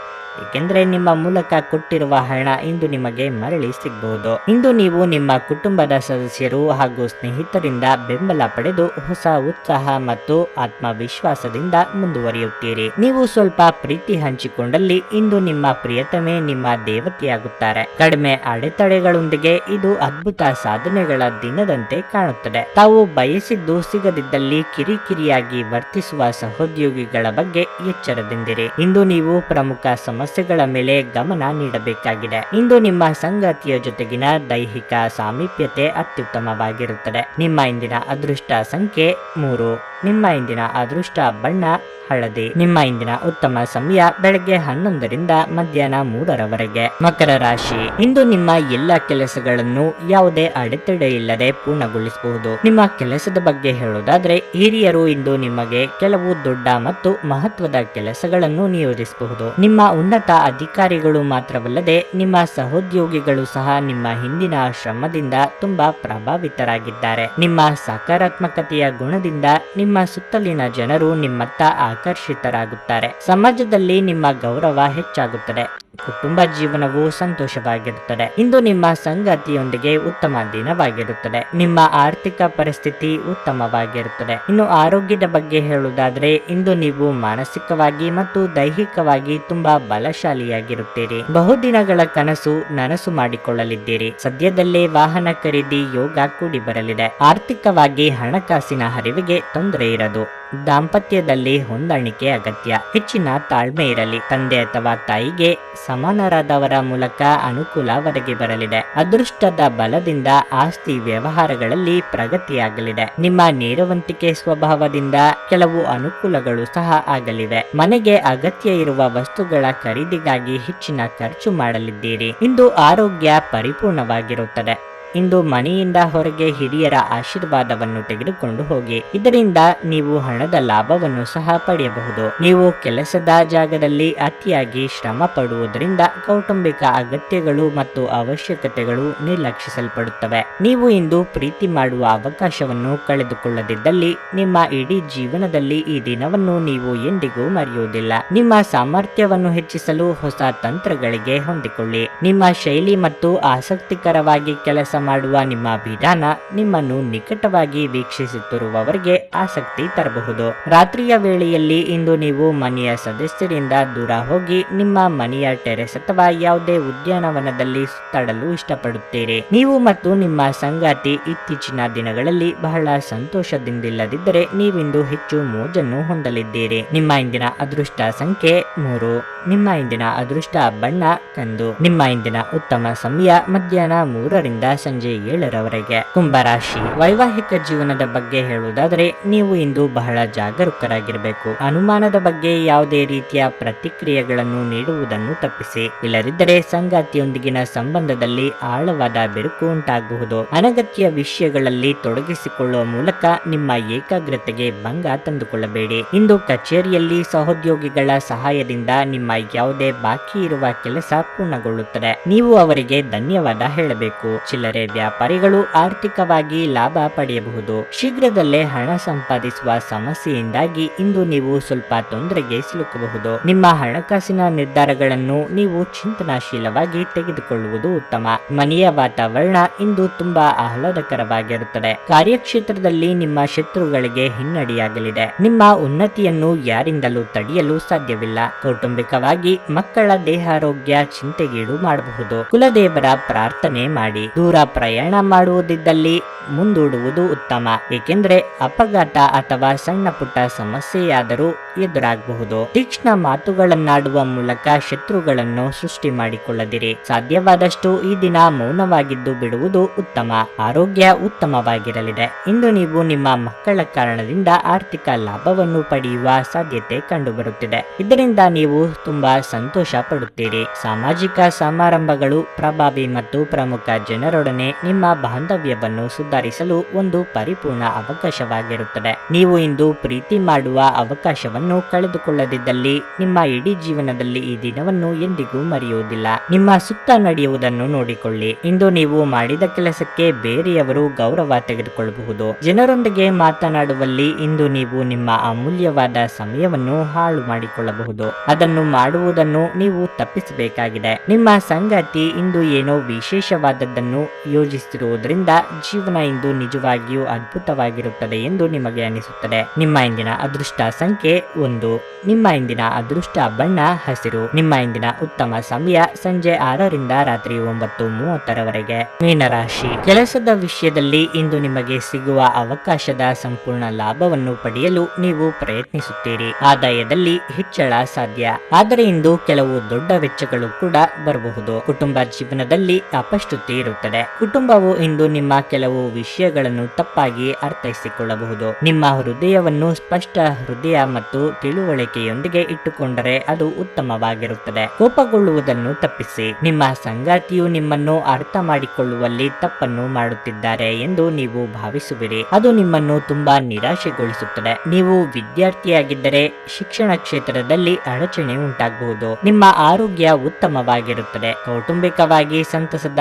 ಏಕೆಂದರೆ ನಿಮ್ಮ ಮೂಲಕ ಕೊಟ್ಟಿರುವ ಹಣ ಇಂದು ನಿಮಗೆ ಮರಳಿ ಸಿಗಬಹುದು ಇಂದು ನೀವು ನಿಮ್ಮ ಕುಟುಂಬದ ಸದಸ್ಯರು ಹಾಗೂ ಸ್ನೇಹಿತರಿಂದ ಬೆಂಬಲ ಪಡೆದು ಹೊಸ ಉತ್ಸಾಹ ಮತ್ತು ಆತ್ಮವಿಶ್ವಾಸದಿಂದ ಮುಂದುವರಿಯುತ್ತೀರಿ. ನೀವು ಸ್ವಲ್ಪ ಪ್ರೀತಿ ಹಂಚಿಕೊಂಡಲ್ಲಿ ಇಂದು ನಿಮ್ಮ ಪ್ರಿಯತಮೆ ನಿಮ್ಮ ದೇವತೆಯಾಗುತ್ತಾರೆ. ಕಡಿಮೆ ಅಡೆತಡೆಗಳೊಂದಿಗೆ ಇದು ಅದ್ಭುತ ಸಾಧನೆಗಳ ದಿನದಂತೆ ಕಾಣುತ್ತದೆ. ತಾವು ಬಯಸಿದ್ದು ಸಿಗದಿದ್ದಲ್ಲಿ ಕಿರಿಕಿರಿಯಾಗಿ ವರ್ತಿಸುವ ಸಹೋದ್ಯೋಗಿಗಳ ಬಗ್ಗೆ ಎಚ್ಚರದಿಂದಿರಿ. ಇಂದು ನೀವು ಪ್ರಮುಖ ಸಮಸ್ಯೆಗಳ ಮೇಲೆ ಗಮನ ನೀಡಬೇಕಾಗಿದೆ. ಇಂದು ನಿಮ್ಮ ಸಂಗಾತಿಯ ಜೊತೆಗಿನ ದೈಹಿಕ ಸಾಮೀಪ್ಯತೆ ಅತ್ಯುತ್ತಮವಾಗಿರುತ್ತದೆ. ನಿಮ್ಮ ಇಂದಿನ ಅದೃಷ್ಟ ಸಂಖ್ಯೆ ಮೂರು. ನಿಮ್ಮ ಇಂದಿನ ಅದೃಷ್ಟ ಬಣ್ಣ ಹಳದಿ. ನಿಮ್ಮ ಇಂದಿನ ಉತ್ತಮ ಸಮಯ ಬೆಳಗ್ಗೆ ಹನ್ನೊಂದರಿಂದ ಮಧ್ಯಾಹ್ನ ಮೂರರವರೆಗೆ. ಮಕರ ರಾಶಿ. ಇಂದು ನಿಮ್ಮ ಎಲ್ಲ ಕೆಲಸಗಳನ್ನು ಯಾವುದೇ ಅಡೆತಡೆ ಇಲ್ಲದೆ ಪೂರ್ಣಗೊಳಿಸಬಹುದು. ನಿಮ್ಮ ಕೆಲಸದ ಬಗ್ಗೆ ಹೇಳುವುದಾದ್ರೆ ಹಿರಿಯರು ಇಂದು ನಿಮಗೆ ಕೆಲವು ದೊಡ್ಡ ಮತ್ತು ಮಹತ್ವದ ಕೆಲಸಗಳನ್ನು ನಿಯೋಜಿಸಬಹುದು. ನಿಮ್ಮ ಉನ್ನತ ಅಧಿಕಾರಿಗಳು ಮಾತ್ರವಲ್ಲದೆ ನಿಮ್ಮ ಸಹೋದ್ಯೋಗಿಗಳು ಸಹ ನಿಮ್ಮ ಹಿಂದಿನ ಶ್ರಮದಿಂದ ತುಂಬಾ ಪ್ರಭಾವಿತರಾಗಿದ್ದಾರೆ. ನಿಮ್ಮ ಸಕಾರಾತ್ಮಕತೆಯ ಗುಣದಿಂದ ನಿಮ್ಮ ಸುತ್ತಲಿನ ಜನರು ನಿಮ್ಮತ್ತ ಆಕರ್ಷಿತರಾಗುತ್ತಾರೆ. ಸಮಾಜದಲ್ಲಿ ನಿಮ್ಮ ಗೌರವ ಹೆಚ್ಚಾಗುತ್ತದೆ. ಕುಟುಂಬ ಜೀವನವು ಸಂತೋಷವಾಗಿರುತ್ತದೆ. ಇಂದು ನಿಮ್ಮ ಸಂಗಾತಿಯೊಂದಿಗೆ ಉತ್ತಮ ದಿನವಾಗಿರುತ್ತದೆ. ನಿಮ್ಮ ಆರ್ಥಿಕ ಪರಿಸ್ಥಿತಿ ಉತ್ತಮವಾಗಿರುತ್ತದೆ. ಇನ್ನು ಆರೋಗ್ಯದ ಬಗ್ಗೆ ಹೇಳುವುದಾದ್ರೆ ಇಂದು ನೀವು ಮಾನಸಿಕವಾಗಿ ಮತ್ತು ದೈಹಿಕವಾಗಿ ತುಂಬಾ ಬಲಶಾಲಿಯಾಗಿರುತ್ತೀರಿ. ಬಹುದಿನಗಳ ಕನಸು ನನಸು ಮಾಡಿಕೊಳ್ಳಲಿದ್ದೀರಿ. ಸದ್ಯದಲ್ಲೇ ವಾಹನ ಖರೀದಿ ಯೋಗ ಕೂಡಿ ಬರಲಿದೆ. ಆರ್ಥಿಕವಾಗಿ ಹಣಕಾಸಿನ ಹರಿವಿಗೆ ತೊಂದರೆ ಇರದು. ದಾಂಪತ್ಯದಲ್ಲಿ ಹೊಂದಾಣಿಕೆ ಅಗತ್ಯ. ಹೆಚ್ಚಿನ ತಾಳ್ಮೆ ಇರಲಿ. ತಂದೆ ಅಥವಾ ತಾಯಿಗೆ ಸಮಾನರಾದವರ ಮೂಲಕ ಅನುಕೂಲ ಒದಗಿ ಬರಲಿದೆ. ಅದೃಷ್ಟದ ಬಲದಿಂದ ಆಸ್ತಿ ವ್ಯವಹಾರಗಳಲ್ಲಿ ಪ್ರಗತಿಯಾಗಲಿದೆ. ನಿಮ್ಮ ನೇರವಂತಿಕೆ ಸ್ವಭಾವದಿಂದ ಕೆಲವು ಅನುಕೂಲಗಳು ಸಹ ಆಗಲಿವೆ. ಮನೆಗೆ ಅಗತ್ಯ ಇರುವ ವಸ್ತುಗಳ ಖರೀದಿಗಾಗಿ ಹೆಚ್ಚಿನ ಖರ್ಚು ಮಾಡಲಿದ್ದೀರಿ. ಇಂದು ಆರೋಗ್ಯ ಪರಿಪೂರ್ಣವಾಗಿರುತ್ತದೆ. ಇಂದು ಮನೆಯಿಂದ ಹೊರಗೆ ಹಿರಿಯರ ಆಶೀರ್ವಾದವನ್ನು ತೆಗೆದುಕೊಂಡು ಹೋಗಿ. ಇದರಿಂದ ನೀವು ಹಣದ ಲಾಭವನ್ನು ಸಹ ಪಡೆಯಬಹುದು. ನೀವು ಕೆಲಸದ ಜಾಗದಲ್ಲಿ ಅತಿಯಾಗಿ ಶ್ರಮ ಪಡುವುದರಿಂದ ಕೌಟುಂಬಿಕ ಅಗತ್ಯಗಳು ಮತ್ತು ಅವಶ್ಯಕತೆಗಳು ನಿರ್ಲಕ್ಷಿಸಲ್ಪಡುತ್ತವೆ. ನೀವು ಇಂದು ಪ್ರೀತಿ ಮಾಡುವ ಅವಕಾಶವನ್ನು ಕಳೆದುಕೊಳ್ಳದಿದ್ದಲ್ಲಿ ನಿಮ್ಮ ಇಡೀ ಜೀವನದಲ್ಲಿ ಈ ದಿನವನ್ನು ನೀವು ಎಂದಿಗೂ ಮರೆಯುವುದಿಲ್ಲ. ನಿಮ್ಮ ಸಾಮರ್ಥ್ಯವನ್ನು ಹೆಚ್ಚಿಸಲು ಹೊಸ ತಂತ್ರಗಳಿಗೆ ಹೊಂದಿಕೊಳ್ಳಿ. ನಿಮ್ಮ ಶೈಲಿ ಮತ್ತು ಆಸಕ್ತಿಕರವಾಗಿ ಕೆಲಸ ಮಾಡುವ ನಿಮ್ಮ ವಿಧಾನ ನಿಮ್ಮನ್ನು ನಿಕಟವಾಗಿ ವೀಕ್ಷಿಸುತ್ತಿರುವವರಿಗೆ ಆಸಕ್ತಿ ತರಬಹುದು. ರಾತ್ರಿಯ ವೇಳೆಯಲ್ಲಿ ಇಂದು ನೀವು ಮನೆಯ ಸದಸ್ಯರಿಂದ ದೂರ ಹೋಗಿ ನಿಮ್ಮ ಮನೆಯ ಟೆರೆಸ್ ಅಥವಾ ಯಾವುದೇ ಉದ್ಯಾನವನದಲ್ಲಿ ಸುತ್ತಾಡಲು ಇಷ್ಟಪಡುತ್ತೀರಿ. ನೀವು ಮತ್ತು ನಿಮ್ಮ ಸಂಗಾತಿ ಇತ್ತೀಚಿನ ದಿನಗಳಲ್ಲಿ ಬಹಳ ಸಂತೋಷದಿಂದಿಲ್ಲದಿದ್ದರೆ ನೀವಿಂದು ಹೆಚ್ಚು ಮೋಜನ್ನು ಹೊಂದಲಿದ್ದೀರಿ. ನಿಮ್ಮ ಇಂದಿನ ಅದೃಷ್ಟ ಸಂಖ್ಯೆ ಮೂರು. ನಿಮ್ಮ ಇಂದಿನ ಅದೃಷ್ಟ ಬಣ್ಣ ಕಂದು. ನಿಮ್ಮ ಇಂದಿನ ಉತ್ತಮ ಸಮಯ ಮಧ್ಯಾಹ್ನ ಮೂರರಿಂದ ಸಂಜೆ ಏಳರವರೆಗೆ. ಕುಂಭರಾಶಿ. ವೈವಾಹಿಕ ಜೀವನದ ಬಗ್ಗೆ ಹೇಳುವುದಾದರೆ ನೀವು ಇಂದು ಬಹಳ ಜಾಗರೂಕರಾಗಿರಬೇಕು. ಅನುಮಾನದ ಬಗ್ಗೆ ಯಾವುದೇ ರೀತಿಯ ಪ್ರತಿಕ್ರಿಯೆಗಳನ್ನು ನೀಡುವುದನ್ನು ತಪ್ಪಿಸಿ. ಇಲ್ಲದಿದ್ದರೆ ಸಂಗಾತಿಯೊಂದಿಗಿನ ಸಂಬಂಧದಲ್ಲಿ ಆಳವಾದ ಬಿರುಕು ಉಂಟಾಗಬಹುದು ಅನಗತ್ಯ ವಿಷಯಗಳಲ್ಲಿ ತೊಡಗಿಸಿಕೊಳ್ಳುವ ಮೂಲಕ ನಿಮ್ಮ ಏಕಾಗ್ರತೆಗೆ ಭಂಗ ತಂದುಕೊಳ್ಳಬೇಡಿ. ಇಂದು ಕಚೇರಿಯಲ್ಲಿ ಸಹೋದ್ಯೋಗಿಗಳ ಸಹಾಯದಿಂದ ನಿಮ್ಮ ಯಾವುದೇ ಬಾಕಿ ಇರುವ ಕೆಲಸ ಪೂರ್ಣಗೊಳ್ಳುತ್ತದೆ. ನೀವು ಅವರಿಗೆ ಧನ್ಯವಾದ ಹೇಳಬೇಕು. ಚಿಲ್ಲರೆ ವ್ಯಾಪಾರಿಗಳು ಆರ್ಥಿಕವಾಗಿ ಲಾಭ ಪಡೆಯಬಹುದು. ಶೀಘ್ರದಲ್ಲೇ ಹಣ ಸಂಪಾದಿಸುವ ಸಮಸ್ಯೆಯಿಂದಾಗಿ ಇಂದು ನೀವು ಸ್ವಲ್ಪ ತೊಂದರೆಗೆ ಸಿಲುಕಬಹುದು. ನಿಮ್ಮ ಹಣಕಾಸಿನ ನಿರ್ಧಾರಗಳನ್ನು ನೀವು ಚಿಂತನಾಶೀಲವಾಗಿ ತೆಗೆದುಕೊಳ್ಳುವುದು ಉತ್ತಮ. ಮನೆಯ ವಾತಾವರಣ ಇಂದು ತುಂಬಾ ಆಹ್ಲಾದಕರವಾಗಿರುತ್ತದೆ. ಕಾರ್ಯಕ್ಷೇತ್ರದಲ್ಲಿ ನಿಮ್ಮ ಶತ್ರುಗಳಿಗೆ ಹಿನ್ನಡೆಯಾಗಲಿದೆ. ನಿಮ್ಮ ಉನ್ನತಿಯನ್ನು ಯಾರಿಂದಲೂ ತಡೆಯಲು ಸಾಧ್ಯವಿಲ್ಲ. ಕೌಟುಂಬಿಕವಾಗಿ ಮಕ್ಕಳ ದೇಹಾರೋಗ್ಯ ಚಿಂತೆಗೀಡು ಮಾಡಬಹುದು. ಕುಲದೇವರ ಪ್ರಾರ್ಥನೆ ಮಾಡಿ. ದೂರ ಪ್ರಯಾಣ ಮಾಡುವುದಿದ್ದಲ್ಲಿ ಮುಂದೂಡುವುದು ಉತ್ತಮ, ಏಕೆಂದರೆ ಅಪಘಾತ ಅಥವಾ ಸಣ್ಣ ಪುಟ್ಟ ಸಮಸ್ಯೆಯಾದರೂ ಎದುರಾಗಬಹುದು. ತೀಕ್ಷ್ಣ ಮಾತುಗಳನ್ನಾಡುವ ಮೂಲಕ ಶತ್ರುಗಳನ್ನು ಸೃಷ್ಟಿ ಮಾಡಿಕೊಳ್ಳದಿರಿ. ಸಾಧ್ಯವಾದಷ್ಟು ಈ ದಿನ ಮೌನವಾಗಿದ್ದು ಬಿಡುವುದು ಉತ್ತಮ, ಆರೋಗ್ಯ ಉತ್ತಮವಾಗಿರಲಿದೆ. ಇಂದು ನೀವು ನಿಮ್ಮ ಮಕ್ಕಳ ಕಾರಣದಿಂದ ಆರ್ಥಿಕ ಲಾಭವನ್ನು ಪಡೆಯುವ ಸಾಧ್ಯತೆ ಕಂಡುಬರುತ್ತಿದೆ. ಇದರಿಂದ ನೀವು ತುಂಬಾ ಸಂತೋಷ ಪಡುತ್ತೀರಿ. ಸಾಮಾಜಿಕ ಸಮಾರಂಭಗಳು ಪ್ರಭಾವಿ ಮತ್ತು ಪ್ರಮುಖ ಜನರೊಡನೆ ನಿಮ್ಮ ಬಾಂಧವ್ಯವನ್ನು ಸುಧಾರಿಸಲು ಒಂದು ಪರಿಪೂರ್ಣ ಅವಕಾಶವಾಗಿರುತ್ತದೆ. ನೀವು ಇಂದು ಪ್ರೀತಿ ಮಾಡುವ ಅವಕಾಶವನ್ನು ಕಳೆದುಕೊಳ್ಳದಿದ್ದಲ್ಲಿ ನಿಮ್ಮ ಇಡೀ ಜೀವನದಲ್ಲಿ ಈ ದಿನವನ್ನು ಎಂದಿಗೂ ಮರೆಯುವುದಿಲ್ಲ. ನಿಮ್ಮ ಸುತ್ತ ನಡೆಯುವುದನ್ನು ನೋಡಿಕೊಳ್ಳಿ. ಇಂದು ನೀವು ಮಾಡಿದ ಕೆಲಸಕ್ಕೆ ಬೇರೆಯವರು ಗೌರವ ತೆಗೆದುಕೊಳ್ಳಬಹುದು. ಜನರೊಂದಿಗೆ ಮಾತನಾಡುವಲ್ಲಿ ಇಂದು ನೀವು ನಿಮ್ಮ ಅಮೂಲ್ಯವಾದ ಸಮಯವನ್ನು ಹಾಳು ಮಾಡಿಕೊಳ್ಳಬಹುದು. ಅದನ್ನು ಮಾಡುವುದನ್ನು ನೀವು ತಪ್ಪಿಸಬೇಕಾಗಿದೆ. ನಿಮ್ಮ ಸಂಗಾತಿ ಇಂದು ಏನೋ ವಿಶೇಷವಾದದ್ದನ್ನು ಯೋಜಿಸಿರುವುದರಿಂದ ಜೀವನ ಇಂದು ನಿಜವಾಗಿಯೂ ಅದ್ಭುತವಾಗಿರುತ್ತದೆ ಎಂದು ನಿಮಗೆ ಅನಿಸುತ್ತದೆ. ನಿಮ್ಮ ಇಂದಿನ ಅದೃಷ್ಟ ಸಂಖ್ಯೆ ಒಂದು. ನಿಮ್ಮ ಇಂದಿನ ಅದೃಷ್ಟ ಬಣ್ಣ ಹಸಿರು. ನಿಮ್ಮ ಇಂದಿನ ಉತ್ತಮ ಸಮಯ ಸಂಜೆ ಆರರಿಂದ ರಾತ್ರಿ ಒಂಬತ್ತು ಮೂವತ್ತರವರೆಗೆ. ಮೀನರಾಶಿ. ಕೆಲಸದ ವಿಷಯದಲ್ಲಿ ಇಂದು ನಿಮಗೆ ಸಿಗುವ ಅವಕಾಶದ ಸಂಪೂರ್ಣ ಲಾಭವನ್ನು ಪಡೆಯಲು ನೀವು ಪ್ರಯತ್ನಿಸುತ್ತೀರಿ. ಆದಾಯದಲ್ಲಿ ಹೆಚ್ಚಳ ಸಾಧ್ಯ. ಆದರೆ ಇಂದು ಕೆಲವು ದೊಡ್ಡ ವೆಚ್ಚಗಳು ಕೂಡ ಬರಬಹುದು. ಕುಟುಂಬ ಜೀವನದಲ್ಲಿ ಅಪಶ್ರುತಿ ಇರುತ್ತದೆ. ಕುಟುಂಬವು ಇಂದು ನಿಮ್ಮ ಕೆಲವು ವಿಷಯಗಳನ್ನು ತಪ್ಪಾಗಿ ಅರ್ಥೈಸಿಕೊಳ್ಳಬಹುದು. ನಿಮ್ಮ ಹೃದಯವನ್ನು ಸ್ಪಷ್ಟ ಹೃದಯ ಮತ್ತು ತಿಳುವಳಿಕೆಯೊಂದಿಗೆ ಇಟ್ಟುಕೊಂಡರೆ ಅದು ಉತ್ತಮವಾಗಿರುತ್ತದೆ. ಕೋಪಗೊಳ್ಳುವುದನ್ನು ತಪ್ಪಿಸಿ. ನಿಮ್ಮ ಸಂಗಾತಿಯು ನಿಮ್ಮನ್ನು ಅರ್ಥ ಮಾಡಿಕೊಳ್ಳುವಲ್ಲಿ ತಪ್ಪನ್ನು ಮಾಡುತ್ತಿದ್ದಾರೆ ಎಂದು ನೀವು ಭಾವಿಸುವಿರಿ. ಅದು ನಿಮ್ಮನ್ನು ತುಂಬಾ ನಿರಾಶೆಗೊಳಿಸುತ್ತದೆ. ನೀವು ವಿದ್ಯಾರ್ಥಿಯಾಗಿದ್ದರೆ ಶಿಕ್ಷಣ ಕ್ಷೇತ್ರದಲ್ಲಿ ಅಡಚಣೆ ಉಂಟಾಗಬಹುದು. ನಿಮ್ಮ ಆರೋಗ್ಯ ಉತ್ತಮವಾಗಿರುತ್ತದೆ. ಕೌಟುಂಬಿಕವಾಗಿ ಸಂತಸದ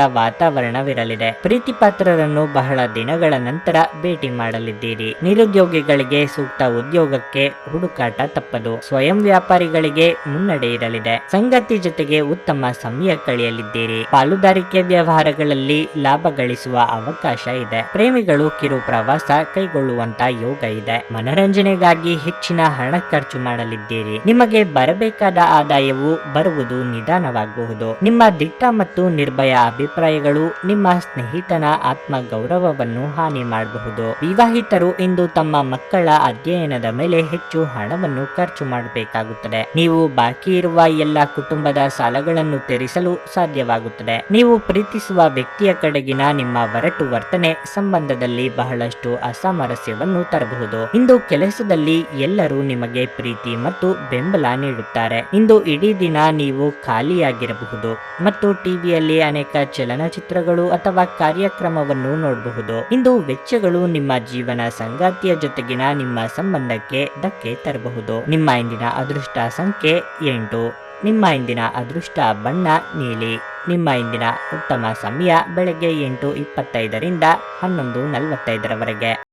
ವಾತಾವರಣವಿರಲಿದೆ ಪ್ರೀತಿ ಪಾತ್ರರನ್ನು ಬಹಳ ದಿನಗಳ ನಂತರ ಭೇಟಿ ಮಾಡಲಿದ್ದೀರಿ. ನಿರುದ್ಯೋಗಿಗಳಿಗೆ ಸೂಕ್ತ ಉದ್ಯೋಗಕ್ಕೆ ಹುಡುಕಾಟ ತಪ್ಪದು. ಸ್ವಯಂ ವ್ಯಾಪಾರಿಗಳಿಗೆ ಮುನ್ನಡೆ ಇರಲಿದೆ. ಸಂಗತಿ ಜೊತೆಗೆ ಉತ್ತಮ ಸಮಯ ಕಳೆಯಲಿದ್ದೀರಿ. ಪಾಲುದಾರಿಕೆ ವ್ಯವಹಾರಗಳಲ್ಲಿ ಲಾಭ ಗಳಿಸುವ ಅವಕಾಶ ಇದೆ. ಪ್ರೇಮಿಗಳು ಕಿರು ಪ್ರವಾಸ ಕೈಗೊಳ್ಳುವಂತ ಯೋಗ ಇದೆ. ಮನರಂಜನೆಗಾಗಿ ಹೆಚ್ಚಿನ ಹಣ ಖರ್ಚು ಮಾಡಲಿದ್ದೀರಿ. ನಿಮಗೆ ಬರಬೇಕಾದ ಆದಾಯವು ಬರುವುದು ನಿಧಾನವಾಗಬಹುದು. ನಿಮ್ಮ ದಿಟ್ಟ ಮತ್ತು ನಿರ್ಭಯ ಅಭಿಪ್ರಾಯಗಳು ನಿಮ್ಮ ಸ್ನೇಹಿತನ ಆತ್ಮ ಗೌರವವನ್ನು ಹಾನಿ ಮಾಡಬಹುದು. ವಿವಾಹಿತರು ಇಂದು ತಮ್ಮ ಮಕ್ಕಳ ಅಧ್ಯಯನದ ಮೇಲೆ ಹೆಚ್ಚು ಹಣವನ್ನು ಖರ್ಚು ಮಾಡಬೇಕಾಗುತ್ತದೆ. ನೀವು ಬಾಕಿ ಇರುವ ಎಲ್ಲ ಕುಟುಂಬದ ಸಾಲಗಳನ್ನು ತೀರಿಸಲು ಸಾಧ್ಯವಾಗುತ್ತದೆ. ನೀವು ಪ್ರೀತಿಸುವ ವ್ಯಕ್ತಿಯ ಕಡೆಗಿನ ನಿಮ್ಮ ಒರಟು ವರ್ತನೆ ಸಂಬಂಧದಲ್ಲಿ ಬಹಳಷ್ಟು ಅಸಾಮರಸ್ಯವನ್ನು ತರಬಹುದು. ಇಂದು ಕೆಲಸದಲ್ಲಿ ಎಲ್ಲರೂ ನಿಮಗೆ ಪ್ರೀತಿ ಮತ್ತು ಬೆಂಬಲ ನೀಡುತ್ತಾರೆ. ಇಂದು ಇಡೀ ದಿನ ನೀವು ಖಾಲಿಯಾಗಿರಬಹುದು. ಮತ್ತು ಟಿವಿಯಲ್ಲಿ ಅನೇಕ ಚಲನಚಿತ್ರಗಳು ಅಥವಾ ಕಾರ್ಯಕ್ರಮವನ್ನು ನೋಡಬಹುದು. ಇಂದು ವೆಚ್ಚಗಳು ನಿಮ್ಮ ಜೀವನ ಸಂಗಾತಿಯ ಜೊತೆಗಿನ ನಿಮ್ಮ ಸಂಬಂಧಕ್ಕೆ ಧಕ್ಕೆ ತರಬಹುದು. ನಿಮ್ಮ ಇಂದಿನ ಅದೃಷ್ಟ ಸಂಖ್ಯೆ ಎಂಟು. ನಿಮ್ಮ ಇಂದಿನ ಅದೃಷ್ಟ ಬಣ್ಣ ನೀಲಿ. ನಿಮ್ಮ ಇಂದಿನ ಉತ್ತಮ ಸಮಯ ಬೆಳಗ್ಗೆ ಎಂಟು ಇಪ್ಪತ್ತೈದರಿಂದ ಹನ್ನೊಂದು ನಲವತ್ತೈದರವರೆಗೆ.